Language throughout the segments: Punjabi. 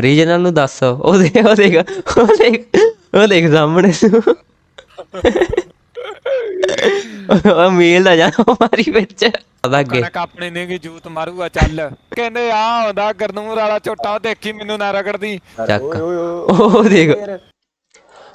ਰੀਜਨਲ ਨੂੰ ਦੱਸ। ਉਹ ਦੇਖ ਉਹ ਦੇਖ ਉਹ ਦੇਖ ਉਹ ਦੇਖ ਸਾਹਮਣੇ। ਉਹ ਮੇਲ ਦਾ ਜਾ ਮਾਰੀ ਵਿੱਚ। ਆਦਾ ਅੱਗੇ। ਕਣਕ ਆਪਣੀ ਨੇ ਕਿ ਜੂਤ ਮਾਰੂਗਾ ਚੱਲ। ਕਹਿੰਦੇ ਆ ਹੁੰਦਾ ਗਰਨੂਰ ਵਾਲਾ ਝੋਟਾ ਦੇਖੀ ਮੈਨੂੰ ਨਾ ਰਗੜਦੀ। ਚੱਕ। ਉਹ ਦੇਖ।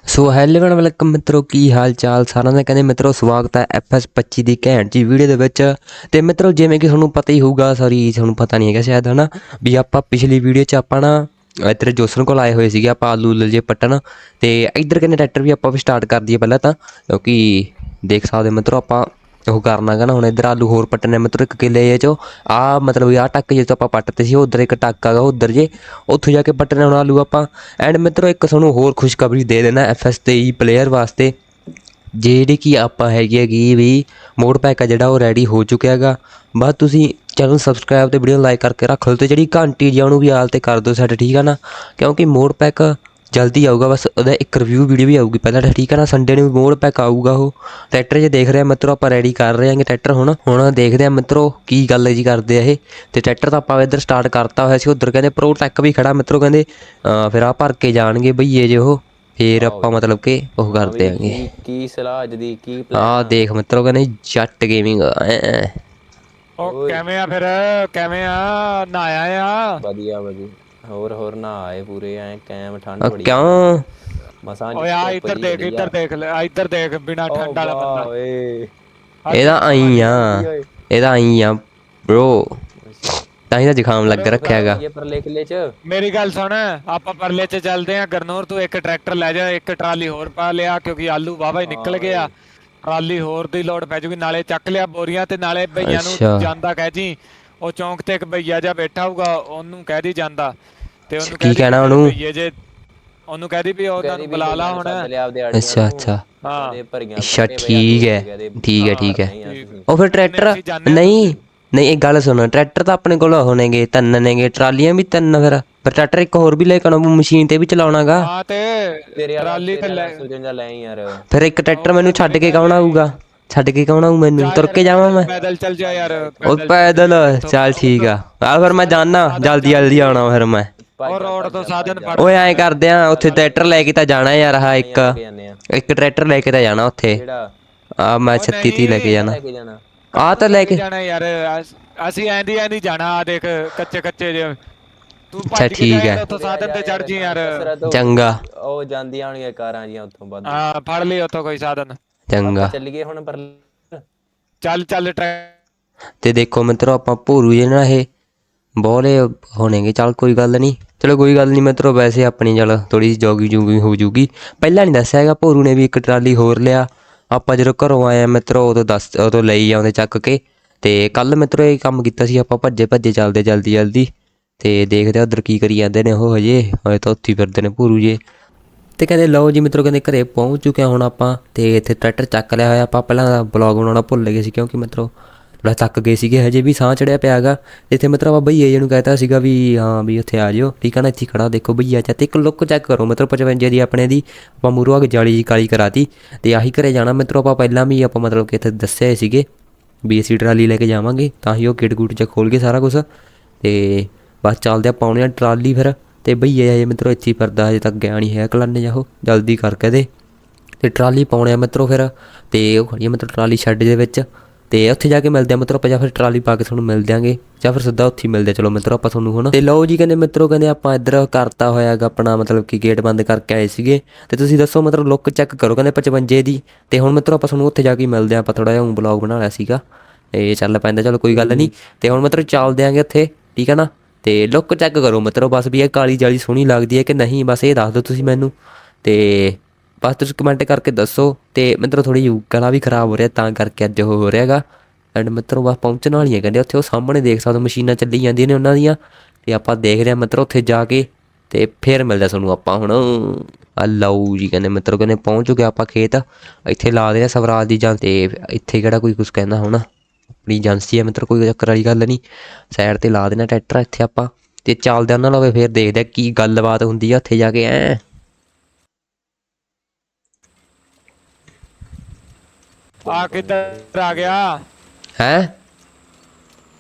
ਸੋ ਹੈਲੋ ਐਂਡ ਵੈਲਕਮ ਮਿੱਤਰੋ ਕੀ ਹਾਲ ਚਾਲ? ਸਾਰਿਆਂ ਦਾ ਕਹਿੰਦੇ ਮਿੱਤਰੋ ਸਵਾਗਤ ਹੈ FS25 ਦੀ ਘੈਂਟ ਜੀ ਵੀਡੀਓ ਦੇ ਵਿੱਚ। ਤੇ ਮਿੱਤਰੋ ਜਿਵੇਂ ਕਿ ਤੁਹਾਨੂੰ ਪਤਾ ਹੀ ਹੋਊਗਾ ਸੌਰੀ ਤੁਹਾਨੂੰ ਪਤਾ ਨਹੀਂ ਹੈਗਾ ਸ਼ਾਇਦ ਹਨਾ? ਵੀ ਆਪਾਂ ਪਿਛਲੀ ਵੀਡੀਓ 'ਚ ਆਪਾਂ ਨਾ ਇੱਧਰ ਜੋਸਨ ਕੋਲ ਆਏ ਹੋਏ ਸੀਗੇ ਆਪਾਂ ਆਲੂ ਉਲਲ ਜੇ ਪੱਟਣ ਤੇ ਇੱਧਰ ਕਹਿੰਦੇ ਟਰੈਕਟਰ ਵੀ ਆਪਾਂ ਵੀ ਸਟਾਰਟ ਕਰ ਦਈਏ ਪਹਿਲਾਂ ਤਾਂ, ਕਿਉਂਕਿ ਦੇਖ ਸਕਦੇ ਹੋ ਮਿੱਤਰੋ ਆਪਾਂ ਉਹ ਕਰਨਾ ਹੈਗਾ ਨਾ, ਹੁਣ ਇੱਧਰ ਆਲੂ ਹੋਰ ਪੱਟਣੇ ਮਿੱਤਰੋ, ਇੱਕ ਕਿੱਲੇ ਚੋਂ। ਆ ਮਤਲਬ ਆ ਟੱਕ ਜੇ ਤੋਂ ਆਪਾਂ ਪੱਟਦੇ ਸੀ, ਉਧਰ ਇੱਕ ਟੱਕ ਆਗਾ ਉਧਰ ਜੇ। ਉੱਥੋਂ ਜਾ ਕੇ ਪੱਟਣੇ ਹੁਣ ਆਲੂ ਆਪਾਂ। ਐਂਡ ਮਿੱਤਰੋ ਇੱਕ ਤੁਹਾਨੂੰ ਹੋਰ ਖੁਸ਼ਖਬਰੀ ਦੇ ਦੇਣਾ ਐਫਐਸ 23 ਪਲੇਅਰ ਵਾਸਤੇ। ਜਿਹੜੀ ਕਿ ਆਪਾਂ ਹੈਗੀ ਹੈਗੀ ਵੀ ਮੋਡ ਪੈਕ ਆ ਜਿਹੜਾ ਉਹ ਰੈਡੀ ਹੋ ਚੁੱਕਿਆ ਹੈਗਾ ਬਸ ਤੁਸੀਂ ਚੈਨਲ ਸਬਸਕ੍ਰਾਈਬ ਤੇ ਵੀਡੀਓ ਲਾਈਕ ਕਰਕੇ ਰੱਖ ਲਓ ਤੇ ਜਿਹੜੀ ਘੰਟੀ ਜੀ ਉਹਨੂੰ ਵੀ ਆਲ ਤੇ ਕਰ ਦਿਓ ਸੈੱਟ ਠੀਕ ਆ ਨਾ? ਕਿਉਂਕਿ ਮੋਡ ਪੈਕ ਜਲਦੀ ਆਊਗਾ ਬਸ ਉਹਦਾ ਇੱਕ ਰਿਵਿਊ ਵੀਡੀਓ ਵੀ ਆਊਗੀ ਪਹਿਲਾਂ ਤਾਂ ਠੀਕ ਆ ਨਾ? ਸੰਡੇ ਨੂੰ ਮੋਡ ਪੈਕ ਆਊਗਾ ਉਹ। ਟਰੈਕਟਰ ਜੇ ਦੇਖ ਰਿਹਾ ਮਿੱਤਰੋ ਆਪਾਂ ਰੈਡੀ ਕਰ ਰਹੇ ਹਾਂਗੇ ਟਰੈਕਟਰ ਹੁਣ। ਹੁਣ ਦੇਖਦੇ ਆ ਮਿੱਤਰੋ ਕੀ ਗੱਲ ਜੀ ਕਰਦੇ ਆ ਇਹ। ਤੇ ਟਰੈਕਟਰ ਤਾਂ ਆਪਾਂ ਇੱਧਰ ਸਟਾਰਟ ਕਰਤਾ ਹੋਇਆ ਸੀ ਉਧਰ ਕਹਿੰਦੇ ਪ੍ਰੋ ਟੈਕ ਵੀ ਖੜਾ ਮਿੱਤਰੋ ਕਹਿੰਦੇ ਫਿਰ ਆ ਭਰ ਕੇ ਜਾਣਗੇ ਬਈਏ ਜੇ ਉਹ ਫੇਰ ਆਪਾਂ ਮਤਲਬ ਕਿ ਉਹ ਕਰਦੇ ਆਂਗੇ ਕੀ ਸਲਾਹ ਅੱਜ ਦੀ ਕੀ ਆ? ਦੇਖ ਮਿੱਤਰੋ ਕਹਿੰਦੇ ਜੱਟ ਗੇਮਿੰਗ ਉਹ ਕਿਵੇਂ ਆ ਫਿਰ? ਕਿਵੇਂ ਆ? ਨਹਾਇਆ ਆ? ਵਧੀਆ ਵਧੀਆ ਹੋਰ ਹੋਰ ਨਾ ਆਏ ਪੂਰੇ ਐ ਕੈਮ ਠੰਡ ਬੜੀ ਕਿਉਂ? ਮਸਾਂ ਓਏ ਆ ਇੱਧਰ ਦੇਖ ਇੱਧਰ ਦੇਖ ਲੈ ਆ ਇੱਧਰ ਦੇਖ ਬਿਨਾ ਠੰਡ ਵਾਲਾ ਬੰਦਾ। ਓਏ। ਇਹਦਾ ਆਈ ਆ। ਇਹਦਾ ਆਈ ਆ ਬ్రో ਤਾਂ ਹੀ ਤਾਂ ਜ਼ੁਕਾਮ ਲੱਗ ਰੱਖਿਆ ਹੈਗਾ। ਇਹ ਪਰਲੇ ਕਿਲੇ ਚ। ਮੇਰੀ ਗੱਲ ਸੁਣ ਆਪਾਂ ਪਰਲੇ 'ਚ ਚੱਲਦੇ ਆ। ਗਰਨੂਰ ਤੂੰ ਇੱਕ ਟਰੈਕਟਰ ਲੈ ਜਾ ਇੱਕ ਟਰਾਲੀ ਹੋਰ ਪਾ ਲਿਆ ਕਿਉਂਕਿ ਆਲੂ ਵਾਵਾ ਹੀ ਨਿਕਲ ਗਿਆ। ਟਰਾਲੀ ਹੋਰ ਦੀ ਲੋਡ ਪੈ ਜੂਗੀ ਨਾਲੇ ਚੱਕ ਲਿਆ ਬੋਰੀਆਂ ਤੇ ਨਾਲੇ ਭਈਆਂ ਅੱਛਾ। ਨੂੰ ਜਾਂਦਾ ਕਹਿ ਜੀ ਉਹ ਚੌਂਕ ਤੇ ਇੱਕ ਭਈਆ ਜਾ ਬੈਠਾ ਹੋਊਗਾ ਉਹਨੂੰ ਕਹਿ ਦੀ ਜਾਂਦਾ ਤੇ ਉਹਨੂੰ ਕੀ ਕਹਿਣਾ ਉਹਨੂੰ? ਭਈਏ ਜੇ ਉਹਨੂੰ ਕਹਿ ਦੀ ਵੀ ਉਹਨਾਂ ਨੂੰ ਬੁਲਾ ਲਾ ਹੁਣ ਅੱਛਾ ਅੱਛਾ ਹਾਂ ਅੱਛਾ ਠੀਕ ਹੈ ਠੀਕ ਹੈ ਠੀਕ ਹੈ। ਉਹ ਫਿਰ ਟਰੈਕਟਰ ਅਸੀਂ ਜਾਂਦੇ ਹਾਂ ਨਹੀਂ ਨਹੀਂ ਇਹ ਗੱਲ ਸੁਣ ਟਰੈਕਟਰ ਤਾਂ ਆਪਣੇ ਕੋਲ ਹੋਣਗੇ ਤਿੰਨ ਨੇਗੇ ਟਰਾਲੀਆਂ ਵੀ ਤਿੰਨ ਫਿਰ। ਫਿਰ ਟਰੈਕਟਰ ਇੱਕ ਹੋਰ ਵੀ ਲੈ ਕੇ ਆਉਣਾ ਮਸ਼ੀਨ ਤੇ ਵੀ ਚਲਾਉਣਾਗਾ। ਹਾਂ ਤੇ ਤੇਰੇ ਵਾਲਾ ਟਰਾਲੀ ਤੇ ਲੈ ਸੁਜਨ ਜਾ ਲੈ ਯਾਰ। ਫਿਰ ਇੱਕ ਟਰੈਕਟਰ ਮੈਨੂੰ ਛੱਡ ਕੇ ਕੌਣ ਆਊਗਾ? ਛੱਡ ਕੇ ਕੌਣ ਆਊ ਮੈਨੂੰ? ਤੁਰ ਕੇ ਜਾਵਾਂ ਮੈਂ। ਪੈਦਲ ਚੱਲ ਜਾ ਯਾਰ ਉਹ ਪੈਦਲ ਚੱਲ ਠੀਕ ਆ। ਆ ਫਿਰ ਮੈਂ ਜਾਣਾ ਜਲਦੀ ਜਲਦੀ ਆਉਣਾ ਫਿਰ ਮੈਂ। ਉਹ ਰੋਡ ਤੋਂ ਸਾਧਨ ਫੜ। ਓਏ ਐਂ ਕਰਦੇ ਆ ਉੱਥੇ ਟਰੈਕਟਰ ਲੈ ਕੇ ਤਾਂ ਜਾਣਾ ਯਾਰ ਆਹ ਇੱਕ। ਆ। ਇੱਕ ਟਰੈਕਟਰ ਲੈ ਕੇ ਤਾਂ ਜਾਣਾ ਉੱਥੇ। ਆ ਮੈਂ 36 ਤੀ ਲੈ ਕੇ ਜਾਣਾ। ਲੈ ਕੇ ਜਾਣਾ। ਆ ਤਾਂ ਲੈ ਕੇ ਜਾਣਾ ਯਾਰ ਅਸ- ਐਂਦੀ ਐਂਦੀ ਜਾਣਾ ਆ ਦੇਖ ਕੱਚੇ ਕੱਚੇ ਜੇ ਤੂੰ ਅੱਛਾ, ਠੀਕ ਹੈ। ਉੱਥੋਂ ਸਾਧਨ ਤੇ ਚੜ ਜੀ ਯਾਰ। ਚੰਗਾ। ਉਹ ਜਾਂਦੀਆਂ ਹੋਣਗੀਆਂ ਕਾਰਾਂ ਜੀਆਂ ਉੱਥੋਂ ਵੱਧ ਹਾਂ ਫੜ ਲਈ ਉੱਥੋਂ ਕੋਈ ਸਾਧਨ। ਚੰਗਾ। ਚੱਲੀਏ ਹੁਣ ਪਰ ਚੱਲ ਚੱਲ ਤੇ ਦੇਖੋ ਮਿੱਤਰੋ ਆਪਾਂ ਭੋਰੂ ਜੇ ਨਾ ਇਹ ਬੋਲੇ ਹੋਣਗੇ। ਚੱਲ ਕੋਈ ਗੱਲ ਨਹੀਂ। ਚਲੋ ਕੋਈ ਗੱਲ ਨਹੀਂ ਮਿੱਤਰੋ ਵੈਸੇ ਆਪਣੀ ਚੱਲ ਥੋੜੀ ਜੋਗੀ ਜੂਗੀ ਹੋ ਜੂਗੀ। ਪਹਿਲਾਂ ਨਹੀਂ ਦੱਸਿਆ ਹੈਗਾ ਭੋਰੂ ਨੇ ਵੀ ਇੱਕ ਟਰਾਲੀ ਹੋਰ ਲਿਆ। ਆਪਾਂ ਜਦੋਂ ਘਰੋਂ ਆਏ ਆ ਮਿੱਤਰੋ, ਉਦੋਂ ਦੱਸ, ਉਦੋਂ ਲਈ ਆਉਂਦੇ ਚੱਕ ਕੇ। ਤੇ ਕੱਲ ਮਿੱਤਰੋ ਇਹ ਕੰਮ ਕੀਤਾ ਸੀ ਆਪਾਂ, ਭੱਜੇ ਭੱਜੇ ਚੱਲਦੇ, ਜਲਦੀ ਜਲਦੀ। ਤੇ ਦੇਖਦੇ ਉਧਰ ਕੀ ਕਰੀ ਜਾਂਦੇ ਨੇ ਉਹ ਹਜੇ ਹਜੇ ਤਾਂ ਉੱਥੇ ਫਿਰਦੇ ਨੇ ਭੂਰੂ ਜੇ। ਤੇ ਕਹਿੰਦੇ, ਲਓ ਜੀ ਮਿੱਤਰੋ, ਕਹਿੰਦੇ ਘਰੇ ਪਹੁੰਚ ਚੁੱਕੇ ਹੁਣ ਆਪਾਂ। ਤੇ ਇੱਥੇ ਟਰੈਕਟਰ ਚੱਕ ਲਿਆ ਹੋਇਆ, ਆਪਾਂ ਪਹਿਲਾਂ ਬਲੌਗ ਬਣਾਉਣਾ ਭੁੱਲ ਗਏ ਸੀ ਕਿਉਂਕਿ ਮਿੱਤਰੋ ਥੋੜਾ ਥੱਕ ਗਏ ਸੀਗੇ, ਹਜੇ ਵੀ ਸਾਹ ਚੜਿਆ ਪਿਆਗਾ। ਇੱਥੇ ਮਿੱਤਰੋ ਆਪਾਂ ਬਈਏ ਜਿਹਨੂੰ ਕਹਿਤਾ ਸੀਗਾ ਵੀ, ਹਾਂ ਵੀ ਉੱਥੇ ਆ ਜਿਓ। ਠੀਕ ਆ ਨਾ, ਇੱਥੇ ਖੜਾ ਦੇਖੋ ਬਈਆ ਚਾ ਤੇ ਇੱਕ ਲੁੱਕ ਚੈੱਕ ਕਰੋ। ਮਤਲਬ 55 ਦੀ ਆਪਣੇ ਦੀ, ਆਪਾਂ ਮੂਰੋ ਆ ਕੇ ਜਾਲੀ ਜੀ ਕਾਲੀ ਕਰਾਤੀ। ਤੇ ਆਹੀ ਘਰੇ ਜਾਣਾ ਮਿੱਤਰੋ ਆਪਾਂ ਪਹਿਲਾਂ ਵੀ ਆਪਾਂ ਮਤਲਬ ਕਿ ਇੱਥੇ ਦੱਸਿਆ ਸੀਗੇ ਵੀ ਅਸੀਂ ਟਰਾਲੀ ਲੈ ਕੇ ਜਾਵਾਂਗੇ। ਤਾਂ ਹੀ ਉਹ ਕਿਟ ਗੁੱਟ ਚ ਖੋਲ ਕੇ ਸਾਰਾ ਕੁਝ ਤੇ ਬਸ ਚੱਲਦੇ ਆ, ਪਾਉਣੇ ਆ ਟਰਾਲੀ ਫਿਰ। ਤੇ ਬਈਏ ਹਜੇ ਮਿੱਤਰੋ ਇੱਥੇ ਹੀ ਫਿਰਦਾ, ਹਜੇ ਤੱਕ ਗਿਆ ਨਹੀਂ ਹੈ ਕਲੰਨੇ ਜਾਓ ਜਲਦੀ ਕਰਕੇ ਦੇ। ਤੇ ਟਰਾਲੀ ਪਾਉਣੇ ਆ ਮਿੱਤਰੋ ਫਿਰ। ਤੇ ਉਹ ਖੜੀ ਆ ਮਿੱਤਰੋ ਟਰਾਲੀ ਸ਼ੈੱਡ ਦੇ ਵਿੱਚ। ਤੇ ਉੱਥੇ ਜਾ ਕੇ ਮਿਲਦੇ ਆ ਮਿੱਤਰੋ, ਆਪਾਂ ਜਾਂ ਫਿਰ ਟਰਾਲੀ ਪਾ ਕੇ ਤੁਹਾਨੂੰ ਮਿਲ ਦਿਆਂਗੇ, ਜਾਂ ਫਿਰ ਸਿੱਧਾ ਉੱਥੇ ਹੀ ਮਿਲਦੇ ਆ ਚਲੋ ਮਿੱਤਰੋ, ਆਪਾਂ ਤੁਹਾਨੂੰ ਹੁਣ ਤੇ ਲਓ ਜੀ, ਕਹਿੰਦੇ ਮਿੱਤਰੋ, ਕਹਿੰਦੇ ਆਪਾਂ ਇੱਧਰ ਕਰਤਾ ਹੋਇਆਗਾ ਆਪਣਾ, ਮਤਲਬ ਕਿ ਗੇਟ ਬੰਦ ਕਰਕੇ ਆਏ ਸੀਗੇ। ਤੇ ਤੁਸੀਂ ਦੱਸੋ ਮਤਲਬ ਲੁੱਕ ਚੈੱਕ ਕਰੋ, ਕਹਿੰਦੇ 55 ਦੀ। ਤੇ ਹੁਣ ਮਿੱਤਰੋ, ਆਪਾਂ ਤੁਹਾਨੂੰ ਉੱਥੇ ਜਾ ਕੇ ਮਿਲਦੇ ਆ ਆਪਾਂ ਥੋੜਾ ਜਿਹਾ ਬਲੌਗ ਬਣਾ ਲਿਆ ਸੀਗਾ। ਇਹ ਚੱਲ ਪੈਂਦਾ ਚਲੋ ਕੋਈ ਗੱਲ ਨਹੀਂ। ਤੇ ਹੁਣ ਮਿੱਤਰੋ, ਚੱਲਦੇ ਆਂਗੇ ਉੱਥੇ, ਠੀਕ ਹੈ ਨਾ? ਤੇ ਲੁੱਕ ਚੈੱਕ ਕਰੋ ਮਿੱਤਰੋ, ਬਸ ਵੀ ਇਹ ਕਾਲੀ ਜਾਲੀ ਸੋਹਣੀ ਲੱਗਦੀ ਹੈ ਕਿ ਨਹੀਂ? ਬਸ ਇਹ ਦੱਸ ਦਿਓ ਤੁਸੀਂ ਮੈਨੂੰ। ਤੇ ਬਸ ਤੁਸੀਂ ਕਮੈਂਟ ਕਰਕੇ ਦੱਸੋ ਤੇ ਮਿੱਤਰੋ ਥੋੜੀ ਯੂ ਗਲਾ ਵੀ ਖਰਾਬ ਹੋ ਰਿਹਾ ਤਾਂ ਕਰਕੇ ਅੱਜ ਉਹ ਹੋ ਰਿਹਾਗਾ। ਐਂਡ ਮਿੱਤਰੋ ਬਸ ਪਹੁੰਚਣ ਵਾਲੀ ਹੈ ਕਹਿੰਦੇ ਉੱਥੇ ਉਹ ਸਾਹਮਣੇ ਦੇਖ ਸਕਦੇ ਹੋ ਮਸ਼ੀਨਾਂ ਚੱਲੀ ਜਾਂਦੀਆਂ ਨੇ ਉਹਨਾਂ ਦੀਆਂ। ਤੇ ਆਪਾਂ ਦੇਖਦੇ ਹਾਂ ਮਿੱਤਰੋ ਉੱਥੇ ਜਾ ਕੇ ਤੇ ਫੇਰ ਮਿਲਦਾ ਤੁਹਾਨੂੰ ਆਪਾਂ ਹੁਣ। ਆ ਲਓ ਜੀ ਕਹਿੰਦੇ ਮਿੱਤਰੋ ਕਹਿੰਦੇ ਪਹੁੰਚ ਚੁੱਕੇ ਆਪਾਂ ਖੇਤ। ਇੱਥੇ ਲਾ ਦੇ ਸਵਰਾਜ ਦੀ ਜਾਂ ਤੇ ਇੱਥੇ ਕਿਹੜਾ ਕੋਈ ਕੁਝ ਕਹਿੰਦਾ ਹੋਣਾ। ਆਪਣੀ ਏਜੰਸੀ ਹੈ ਮਿੱਤਰ, ਕੋਈ ਚੱਕਰ ਵਾਲੀ ਗੱਲ ਨਹੀਂ। ਸਾਈਡ ਤੇ ਲਾ ਦੇਣਾ ਟਰੈਕਟਰ ਇੱਥੇ ਆਪਾਂ। ਤੇ ਚੱਲਦੇ ਉਹਨਾਂ ਨਾਲ, ਫੇਰ ਦੇਖਦੇ ਆ ਕੀ ਗੱਲਬਾਤ ਹੁੰਦੀ ਆ ਉੱਥੇ ਜਾ ਕੇ ਐ ਆ ਕਿੱਧਰ ਆ ਗਿਆ? ਹੈ?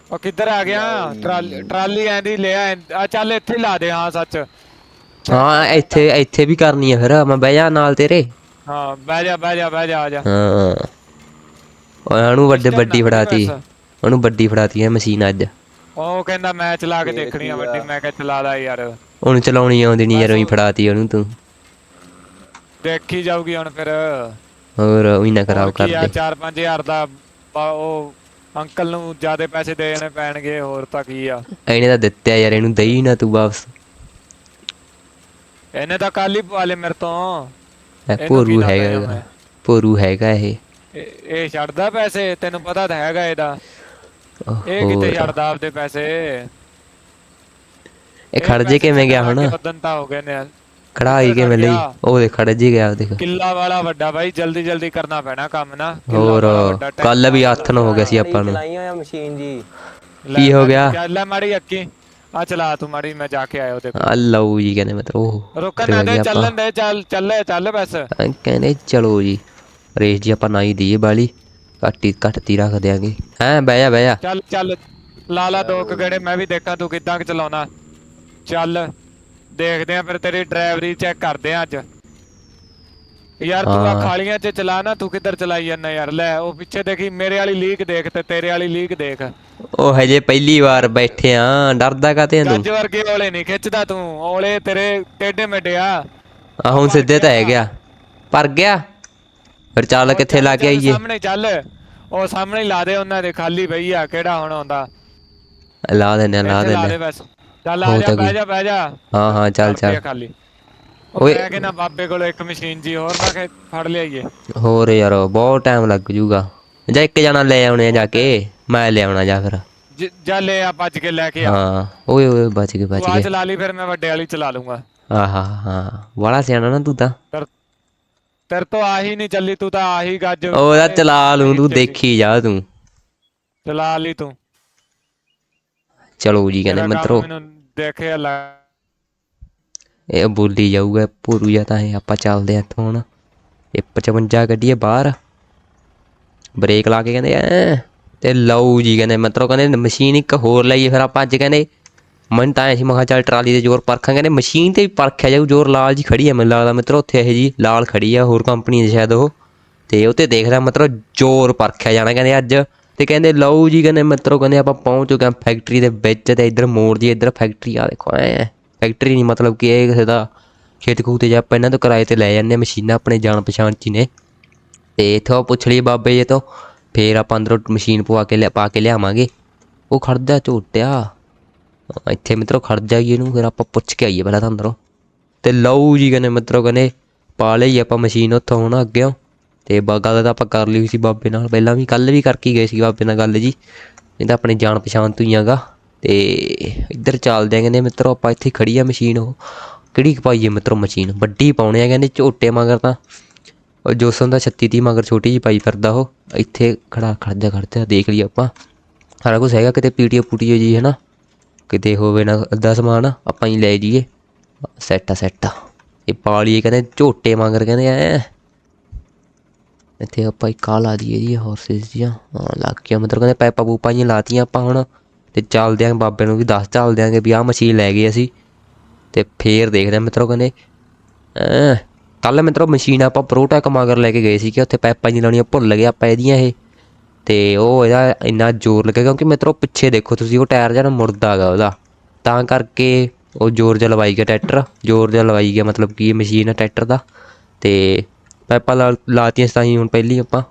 ਉਹ ਕਿੱਧਰ ਆ ਗਿਆ? ਟਰਾਲੀ ਟਰਾਲੀ ਐਂਦੀ ਲੈ ਆ ਆ ਚੱਲ ਇੱਥੇ ਹੀ ਲਾ ਦੇ ਹਾਂ ਸੱਚ। ਹਾਂ ਇੱਥੇ ਇੱਥੇ ਵੀ ਕਰਨੀ ਆ ਫਿਰ ਮੈਂ ਬਹਿ ਜਾ ਨਾਲ ਤੇਰੇ। ਹਾਂ ਬਹਿ ਜਾ ਬਹਿ ਜਾ ਬਹਿ ਜਾ ਆ ਜਾ। ਹਾਂ। ਉਹਨੂੰ ਵੱਡੇ ਵੱਡੀ ਨਾ ਫੜਾਤੀ। ਉਹਨੂੰ ਵੱਡੀ ਫੜਾਤੀ ਹੈ ਮਸ਼ੀਨ ਅੱਜ। ਉਹ ਕਹਿੰਦਾ ਮੈਂ ਚਲਾ ਕੇ ਦੇਖਣੀ ਆ ਵੱਡੀ ਮੈਂ ਕਿਹਾ ਚਲਾ ਲੈ ਯਾਰ। ਉਹਨੂੰ ਚਲਾਉਣੀ ਆਉਂਦੀ ਨਹੀਂ ਯਾਰ ਉਹੀ ਫੜਾਤੀ ਉਹਨੂੰ ਤੂੰ। ਦੇਖੀ ਜਾਊਗੀ ਹੁਣ ਫਿਰ। ਹੋਰ ਉਹੀ ਨਾ ਖਰਾਬ ਕਰ ਦੇ 4-5000 ਦਾ ਉਹ ਅੰਕਲ ਨੂੰ ਜਿਆਦੇ ਪੈਸੇ ਦੇਣੇ ਪੈਣਗੇ ਹੋਰ ਤਾਂ ਕੀ ਆ। ਇਹਨੇ ਤਾਂ ਦਿੱਤਿਆ ਯਾਰ ਇਹਨੂੰ ਦੇਈ ਨਾ ਤੂੰ ਵਾਪਸ। ਇਹਨੇ ਤਾਂ ਕੱਲ ਲਏ ਮੇਰੇ ਤੋਂ। ਨਾ ਹੈਗਾ। ਭੋਰੂ ਹੈਗਾ ਇਹ। ਇਹ ਛੱਡਦਾ ਪੈਸੇ ਤੈਨੂੰ ਪਤਾ ਤਾਂ ਹੈਗਾ ਇਹਦਾ। ਇਹ ਹੋਰ। ਛੱਡਦਾ ਆਪਦੇ ਪੈਸੇ? ਇਹ ਖੜ ਜੇ ਕਿਵੇਂ ਗਿਆ ਹੁਣ? ਬਦਨ ਤਾਂ ਹੋ ਗਏ ਨੇ। ਖੜਾਈ ਕਿੱਧਰ ਕਿਵੇਂ ਲਈ? ਉਹ ਦੇ ਖੜ ਜੇ ਗਿਆ ਉਹ ਦੇਖ। ਕਿੱਲਾ ਵਾਲਾ ਵੱਡਾ ਬਾਈ ਜਲਦੀ ਜਲਦੀ ਕਰਨਾ ਪੈਣਾ ਕੰਮ ਨਾ। ਕਿੱਲਾ ਹੋਰ ਕੱਲ ਵੀ ਹੱਥ ਨੂੰ ਹੋ ਗਿਆ ਸੀ ਆਪਾਂ ਨੂੰ। ਚਲਾਈ ਹੋਇਆ ਮਸ਼ੀਨ ਜੀ। ਕੀ ਹੋ ਗਿਆ? ਚੱਲ ਲੈ ਮਾੜੀ ਅੱਕੀ। ਆ ਚਲਾ ਤੂੰ ਮਾੜੀ ਮੈਂ ਜਾ ਕੇ ਆਇਆ ਉਹਦੇ ਆ ਲਓ ਜੀ ਕਹਿੰਦੇ ਮਤਲਬ ਉਹ ਰੁਕਣ ਨਾ ਦੇ ਚੱਲਣ ਦੇ ਚੱਲ ਚੱਲੇ ਚੱਲ ਬਸ। ਕਹਿੰਦੇ ਚਲੋ ਜੀ। ਰੇਸ ਜੀ ਆਪਾਂ ਨਾ ਹੀ ਦਈਏ ਬਾਲੀ। ਘੱਟੀ ਘੱਟਤੀ ਰੱਖ ਦਿਆਂਗੇ। ਹੈਂ ਬਹਿ ਜਾ ਬਹਿ ਜਾ। ਚੱਲ ਚੱਲ। ਲਾ ਲਾ ਦੋ ਗੇੜੇ ਮੈਂ ਵੀ ਦੇਖਾਂ ਤੂੰ ਕਿੱਦਾਂ ਕਿ ਚਲਾਉਣਾ। ਚੱਲ। ਦੇਖਦੇ ਆ ਫਿਰ ਤੇਰੀ ਡਰਾਈਵਰੀ ਚੈੱਕ ਕਰਦੇ ਆ ਅੱਜ। ਯਾਰ ਤੂੰ ਆ। ਖਾਲੀਆਂ 'ਚ ਚਲਾ ਨਾ ਤੂੰ ਕਿੱਧਰ ਚਲਾਈ ਜਾਂਦਾ ਯਾਰ? ਲੈ ਉਹ ਪਿੱਛੇ ਦੇਖੀ ਮੇਰੇ ਵਾਲੀ ਲੀਕ ਦੇਖ ਤੇ ਤੇਰੇ ਵਾਲੀ ਲੀਕ ਦੇਖ। ਉਹ ਹਜੇ ਪਹਿਲੀ ਵਾਰ ਬੈਠੇ ਆ ਡਰਦਾ ਕਾਤੇ ਤੂੰ? ਗੱਜ ਵਰਗੇ ਔਲੇ ਨਹੀਂ ਖਿੱਚਦਾ ਤੂੰ ਔਲੇ ਤੇਰੇ ਟੇਢੇ ਮੇਢੇ ਆ। ਆ ਹੁਣ ਸਿੱਧੇ ਤਾਂ ਹੈ ਗਿਆ ਪਰ ਗਿਆ। ਫਿਰ ਚੱਲ ਕਿੱਥੇ ਲਾ ਕੇ ਆਈਏ ਸਾਹਮਣੇ ਚੱਲ। ਉਹ ਸਾਹਮਣੇ ਲਾ ਦੇ ਉਹਨਾਂ ਦੇ ਖਾਲੀ ਪਈ ਆ ਕਿਹੜਾ ਹੁਣ ਆਉਂਦਾ? ਲਾ ਆ ਲਾ ਇੱਥੇ ਲਾ ਦਿੰਦੇ ਦੇ ਆ। ਬਸ। ਚੱਲ ਆ ਜਾ ਤਾਂ ਬਹਿ। ਜਾ ਬਹਿ ਜਾ। ਹਾਂ ਹਾਂ ਚੱਲ ਚੱਲ। ਖਾਲੀ। ਓਏ। ਓਏ। ਕਿ ਨਾ ਬਾਬੇ ਕੋਲ ਇੱਕ ਮਸ਼ੀਨ ਜੀ ਹੋਰ ਮੈਂ ਕਿ ਫੜ ਲਿਆਈਏ। ਹੋਰ ਯਾਰ ਬਹੁਤ ਟਾਈਮ ਲੱਗ ਜੂਗਾ। ਜਾਂ ਇੱਕ ਜਣਾ ਲੈ ਆਉਣੇ ਜਾ ਕੇ ਮੈਂ ਲੈ ਆਉਣਾ ਜਾ ਫਿਰ। ਜ- ਲੈ ਆ ਭੱਜ ਕੇ ਲੈ ਕੇ ਆ। ਹਾਂ ਓਏ ਓਏ ਬਚ ਗਏ ਬਚ ਤੂੰ ਆ ਗਏ। ਚਲਾ ਲਈ ਫਿਰ ਮੈਂ ਵੱਡੇ ਵਾਲੀ ਚਲਾ ਲੂੰਗਾ। ਆਹਾ ਹਾਂ ਵਾਲਾ ਸਿਆਣਾ ਨਾ ਤੂੰ ਤਾਂ। ਤੇਰ ਤੋਂ ਆਹੀ ਨਹੀਂ ਚੱਲੀ ਤੂੰ ਤਾਂ ਆਹੀ ਗੱਜ ਉਹਦਾ ਚਲਾ ਲੂੰ ਤੂੰ ਦੇਖੀ ਜਾ ਤੂੰ। ਚਲਾ ਲਈ ਤੂੰ। ਚਲੋ ਜੀ ਕਹਿੰਦੇ ਮਿੱਤਰੋ। ਦੇਖੇ ਲੱਗ ਇਹ ਬੋਲੀ ਜਾਊਗਾ, ਭੂਰੂ ਜਾਂ ਤਾਂ ਇਹ ਆਪਾਂ ਚੱਲਦੇ ਆ ਇੱਥੋਂ ਹੁਣ। ਇਹ 55 ਗੱਡੀਏ ਬਾਹਰ। ਬ੍ਰੇਕ ਲਾ ਕੇ ਕਹਿੰਦੇ, ਐ। ਤੇ ਲਓ ਜੀ ਕਹਿੰਦੇ, ਮਤਲਬ ਕਹਿੰਦੇ ਮਸ਼ੀਨ ਇੱਕ ਹੋਰ ਲਈਏ ਫਿਰ ਆਪਾਂ ਅੱਜ ਕਹਿੰਦੇ। ਮਨ ਤਾਂ ਐਸੀ ਮਖਾ ਚੱਲ ਟਰਾਲੀ ਦੇ ਜ਼ੋਰ ਪਰਖਾਂ। ਕਹਿੰਦੇ ਮਸ਼ੀਨ ਤੇ ਵੀ ਪਰਖਿਆ ਜਾਊ, ਜ਼ੋਰ ਲਾਲ ਜੀ ਖੜੀ ਆ ਮੈਨੂੰ ਲੱਗਦਾ। ਮਿੱਤਰੋ ਉੱਥੇ ਇਹ ਜੀ ਲਾਲ ਖੜੀ ਆ ਹੋਰ ਕੰਪਨੀ ਦੀ ਸ਼ਾਇਦ ਉਹ। ਤੇ ਉਹ ਤੇ ਦੇਖਦਾ ਮਤਲਬ ਜ਼ੋਰ ਪਰਖਿਆ ਜਾਣਾ ਕਹਿੰਦੇ ਅੱਜ। ਤੇ ਕਹਿੰਦੇ ਲਓ ਜੀ ਕਹਿੰਦੇ ਮਿੱਤਰੋ ਕਹਿੰਦੇ ਆਪਾਂ ਪਹੁੰਚ ਚੁੱਕੇ ਹਾਂ ਫੈਕਟਰੀ ਦੇ ਵਿੱਚ ਤੇ ਇੱਧਰ ਮੋੜ ਦੀ ਇੱਧਰ ਫੈਕਟਰੀ ਆ ਦੇਖੋ ਐ ਫੈਕਟਰੀ ਨਹੀਂ ਮਤਲਬ ਕਿ ਇਹ ਕਿਸੇ ਦਾ ਖੇਤ ਖੂਤ ਤੇ ਜਾਂ ਆਪਾਂ ਇਹਨਾਂ ਤੋਂ ਕਿਰਾਏ ਤੇ ਲੈ ਜਾਂਦੇ ਹਾਂ, ਮਸ਼ੀਨਾਂ ਆਪਣੇ ਜਾਣ ਪਛਾਣ ਚ ਹੀ ਨੇ। ਤੇ ਇੱਥੋਂ ਪੁੱਛ ਲਈ ਬਾਬੇ ਜੀ ਤੋਂ ਫੇਰ ਆਪਾਂ ਅੰਦਰੋਂ ਮਸ਼ੀਨ ਪਵਾ ਕੇ ਲਿਆ ਪਾ ਕੇ ਲਿਆਵਾਂਗੇ। ਉਹ ਖੜਦਾ ਝੋਟਿਆ। ਇੱਥੇ ਮਿੱਤਰੋ ਖੜ ਜਾਈਏ ਇਹਨੂੰ ਫਿਰ ਆਪਾਂ ਪੁੱਛ ਕੇ ਆਈਏ ਪਹਿਲਾਂ ਤਾਂ ਅੰਦਰੋਂ। ਤੇ ਲਓ ਜੀ ਕਹਿੰਦੇ ਮਿੱਤਰੋ ਕਹਿੰਦੇ ਪਾ ਲਈ ਆਪਾਂ ਮਸ਼ੀਨ ਉੱਥੋਂ ਹੁਣ ਅੱਗੇ। ਤੇ ਬ- ਗੱਲ ਤਾਂ ਆਪਾਂ ਕਰ ਲਈ ਸੀ ਬਾਬੇ ਨਾਲ, ਪਹਿਲਾਂ ਵੀ ਕੱਲ ਵੀ ਕਰਕੇ ਗਏ ਸੀ ਬਾਬੇ ਨਾਲ ਗੱਲ ਜੀ। ਇਹ ਤਾਂ ਆਪਣੇ ਜਾਣ ਪਛਾਣ ਤੋਂ ਹੀ ਆਗਾ। ਤੇ ਇੱਧਰ ਚੱਲਦੇ ਆ, ਕਹਿੰਦੇ ਮਿੱਤਰੋ ਆਪਾਂ ਇੱਥੇ ਖੜੀ ਆ ਮਸ਼ੀਨ ਉਹ। ਕਿਹੜੀ ਪਾਈਏ ਮਿੱਤਰੋ ਮਸ਼ੀਨ? ਵੱਡੀ ਪਾਉਣੇ ਆ, ਕਹਿੰਦੇ ਝੋਟੇ ਮਗਰ ਤਾਂ। ਉਹ ਜੋਸਨ ਦਾ 36 30 ਮਗਰ ਛੋਟੀ ਜੀ ਪਾਈ ਫਿਰਦਾ ਉਹ। ਇੱਥੇ ਖੜਾ ਖੜਦਾ ਖੜਦਾ ਦੇਖ ਲਈ ਆਪਾਂ। ਸਾਰਾ ਕੁਝ ਹੈਗਾ, ਕਿਤੇ ਪੀਟੀਓ ਪੂਟੀਓ ਜੀ ਹੈ ਨਾ ਕਿਤੇ ਹੋਵੇ ਨਾ ਅੱਧਾ ਸਮਾਨ, ਆਪਾਂ ਹੀ ਲੈ ਜਾਈਏ। ਸੈੱਟ ਆ ਸੈੱਟ ਆ। ਇਹ ਪਾ ਲਈਏ, ਕਹਿੰਦੇ ਝੋਟੇ ਮਗਰ, ਕਹਿੰਦੇ ਐ। ਇੱਥੇ ਆਪਾਂ ਇੱਕ ਆ ਲਾ ਦਈਏ ਜੀ ਹਾਰਸਸ ਦੀਆਂ ਹਾਂ, ਲੱਗ ਗਿਆ। ਮਤਲਬ ਕਹਿੰਦੇ ਪੈਪਾ ਪੂਪਾ ਜਿਹੀਆਂ ਲਾਤੀਆਂ ਆਪਾਂ ਹੁਣ। ਤੇ ਚੱਲਦੇ ਆਂ, ਬਾਬੇ ਨੂੰ ਵੀ ਦੱਸ ਚੱਲਦੇ ਆਂਗੇ ਵੀ ਆਹ ਮਸ਼ੀਨ ਲੈ ਗਏ ਅਸੀਂ। ਤੇ ਫੇਰ ਦੇਖਦੇ ਆਂ, ਮਿੱਤਰੋ ਕਹਿੰਦੇ ਕੱਲ ਮਿੱਤਰੋ ਮਸ਼ੀਨ ਆਪਾਂ ਪ੍ਰੋਟੈਕ ਮਗਰ ਲੈ ਕੇ ਗਏ ਸੀ ਕਿ ਉੱਥੇ ਪੈਪਾਂ ਜੀ ਲਾਉਣੀਆਂ ਭੁੱਲ ਗਏ ਆਪਾਂ ਇਹਦੀਆਂ ਇਹ। ਤੇ ਉਹ ਇਹਦਾ ਇੰਨਾ ਜ਼ੋਰ ਲੱਗਿਆ ਕਿਉਂਕਿ ਮਿੱਤਰੋ ਪਿੱਛੇ ਦੇਖੋ ਤੁਸੀਂ, ਉਹ ਟਾਇਰ ਜਿਹੜਾ ਮੁੜਦਾ ਹੈਗਾ ਉਹਦਾ। ਤਾਂ ਕਰਕੇ ਉਹ ਜ਼ੋਰ ਜਿਹਾ ਲਵਾਈ ਗਿਆ ਟਰੈਕਟਰ। ਜ਼ੋਰ ਜਿਹਾ ਲਵਾਈ ਗਿਆ ਮਤਲਬ ਕਿ ਮਸ਼ੀਨ ਹੈ ਟਰੈਕਟਰ ਦਾ। ਤੇ ਪਾਈਪਾਂ ਲਾ ਲਾਤੀਆਂ ਤਾਂ ਹੀ ਹੁਣ ਪਹਿਲੀ ਆਪਾਂ।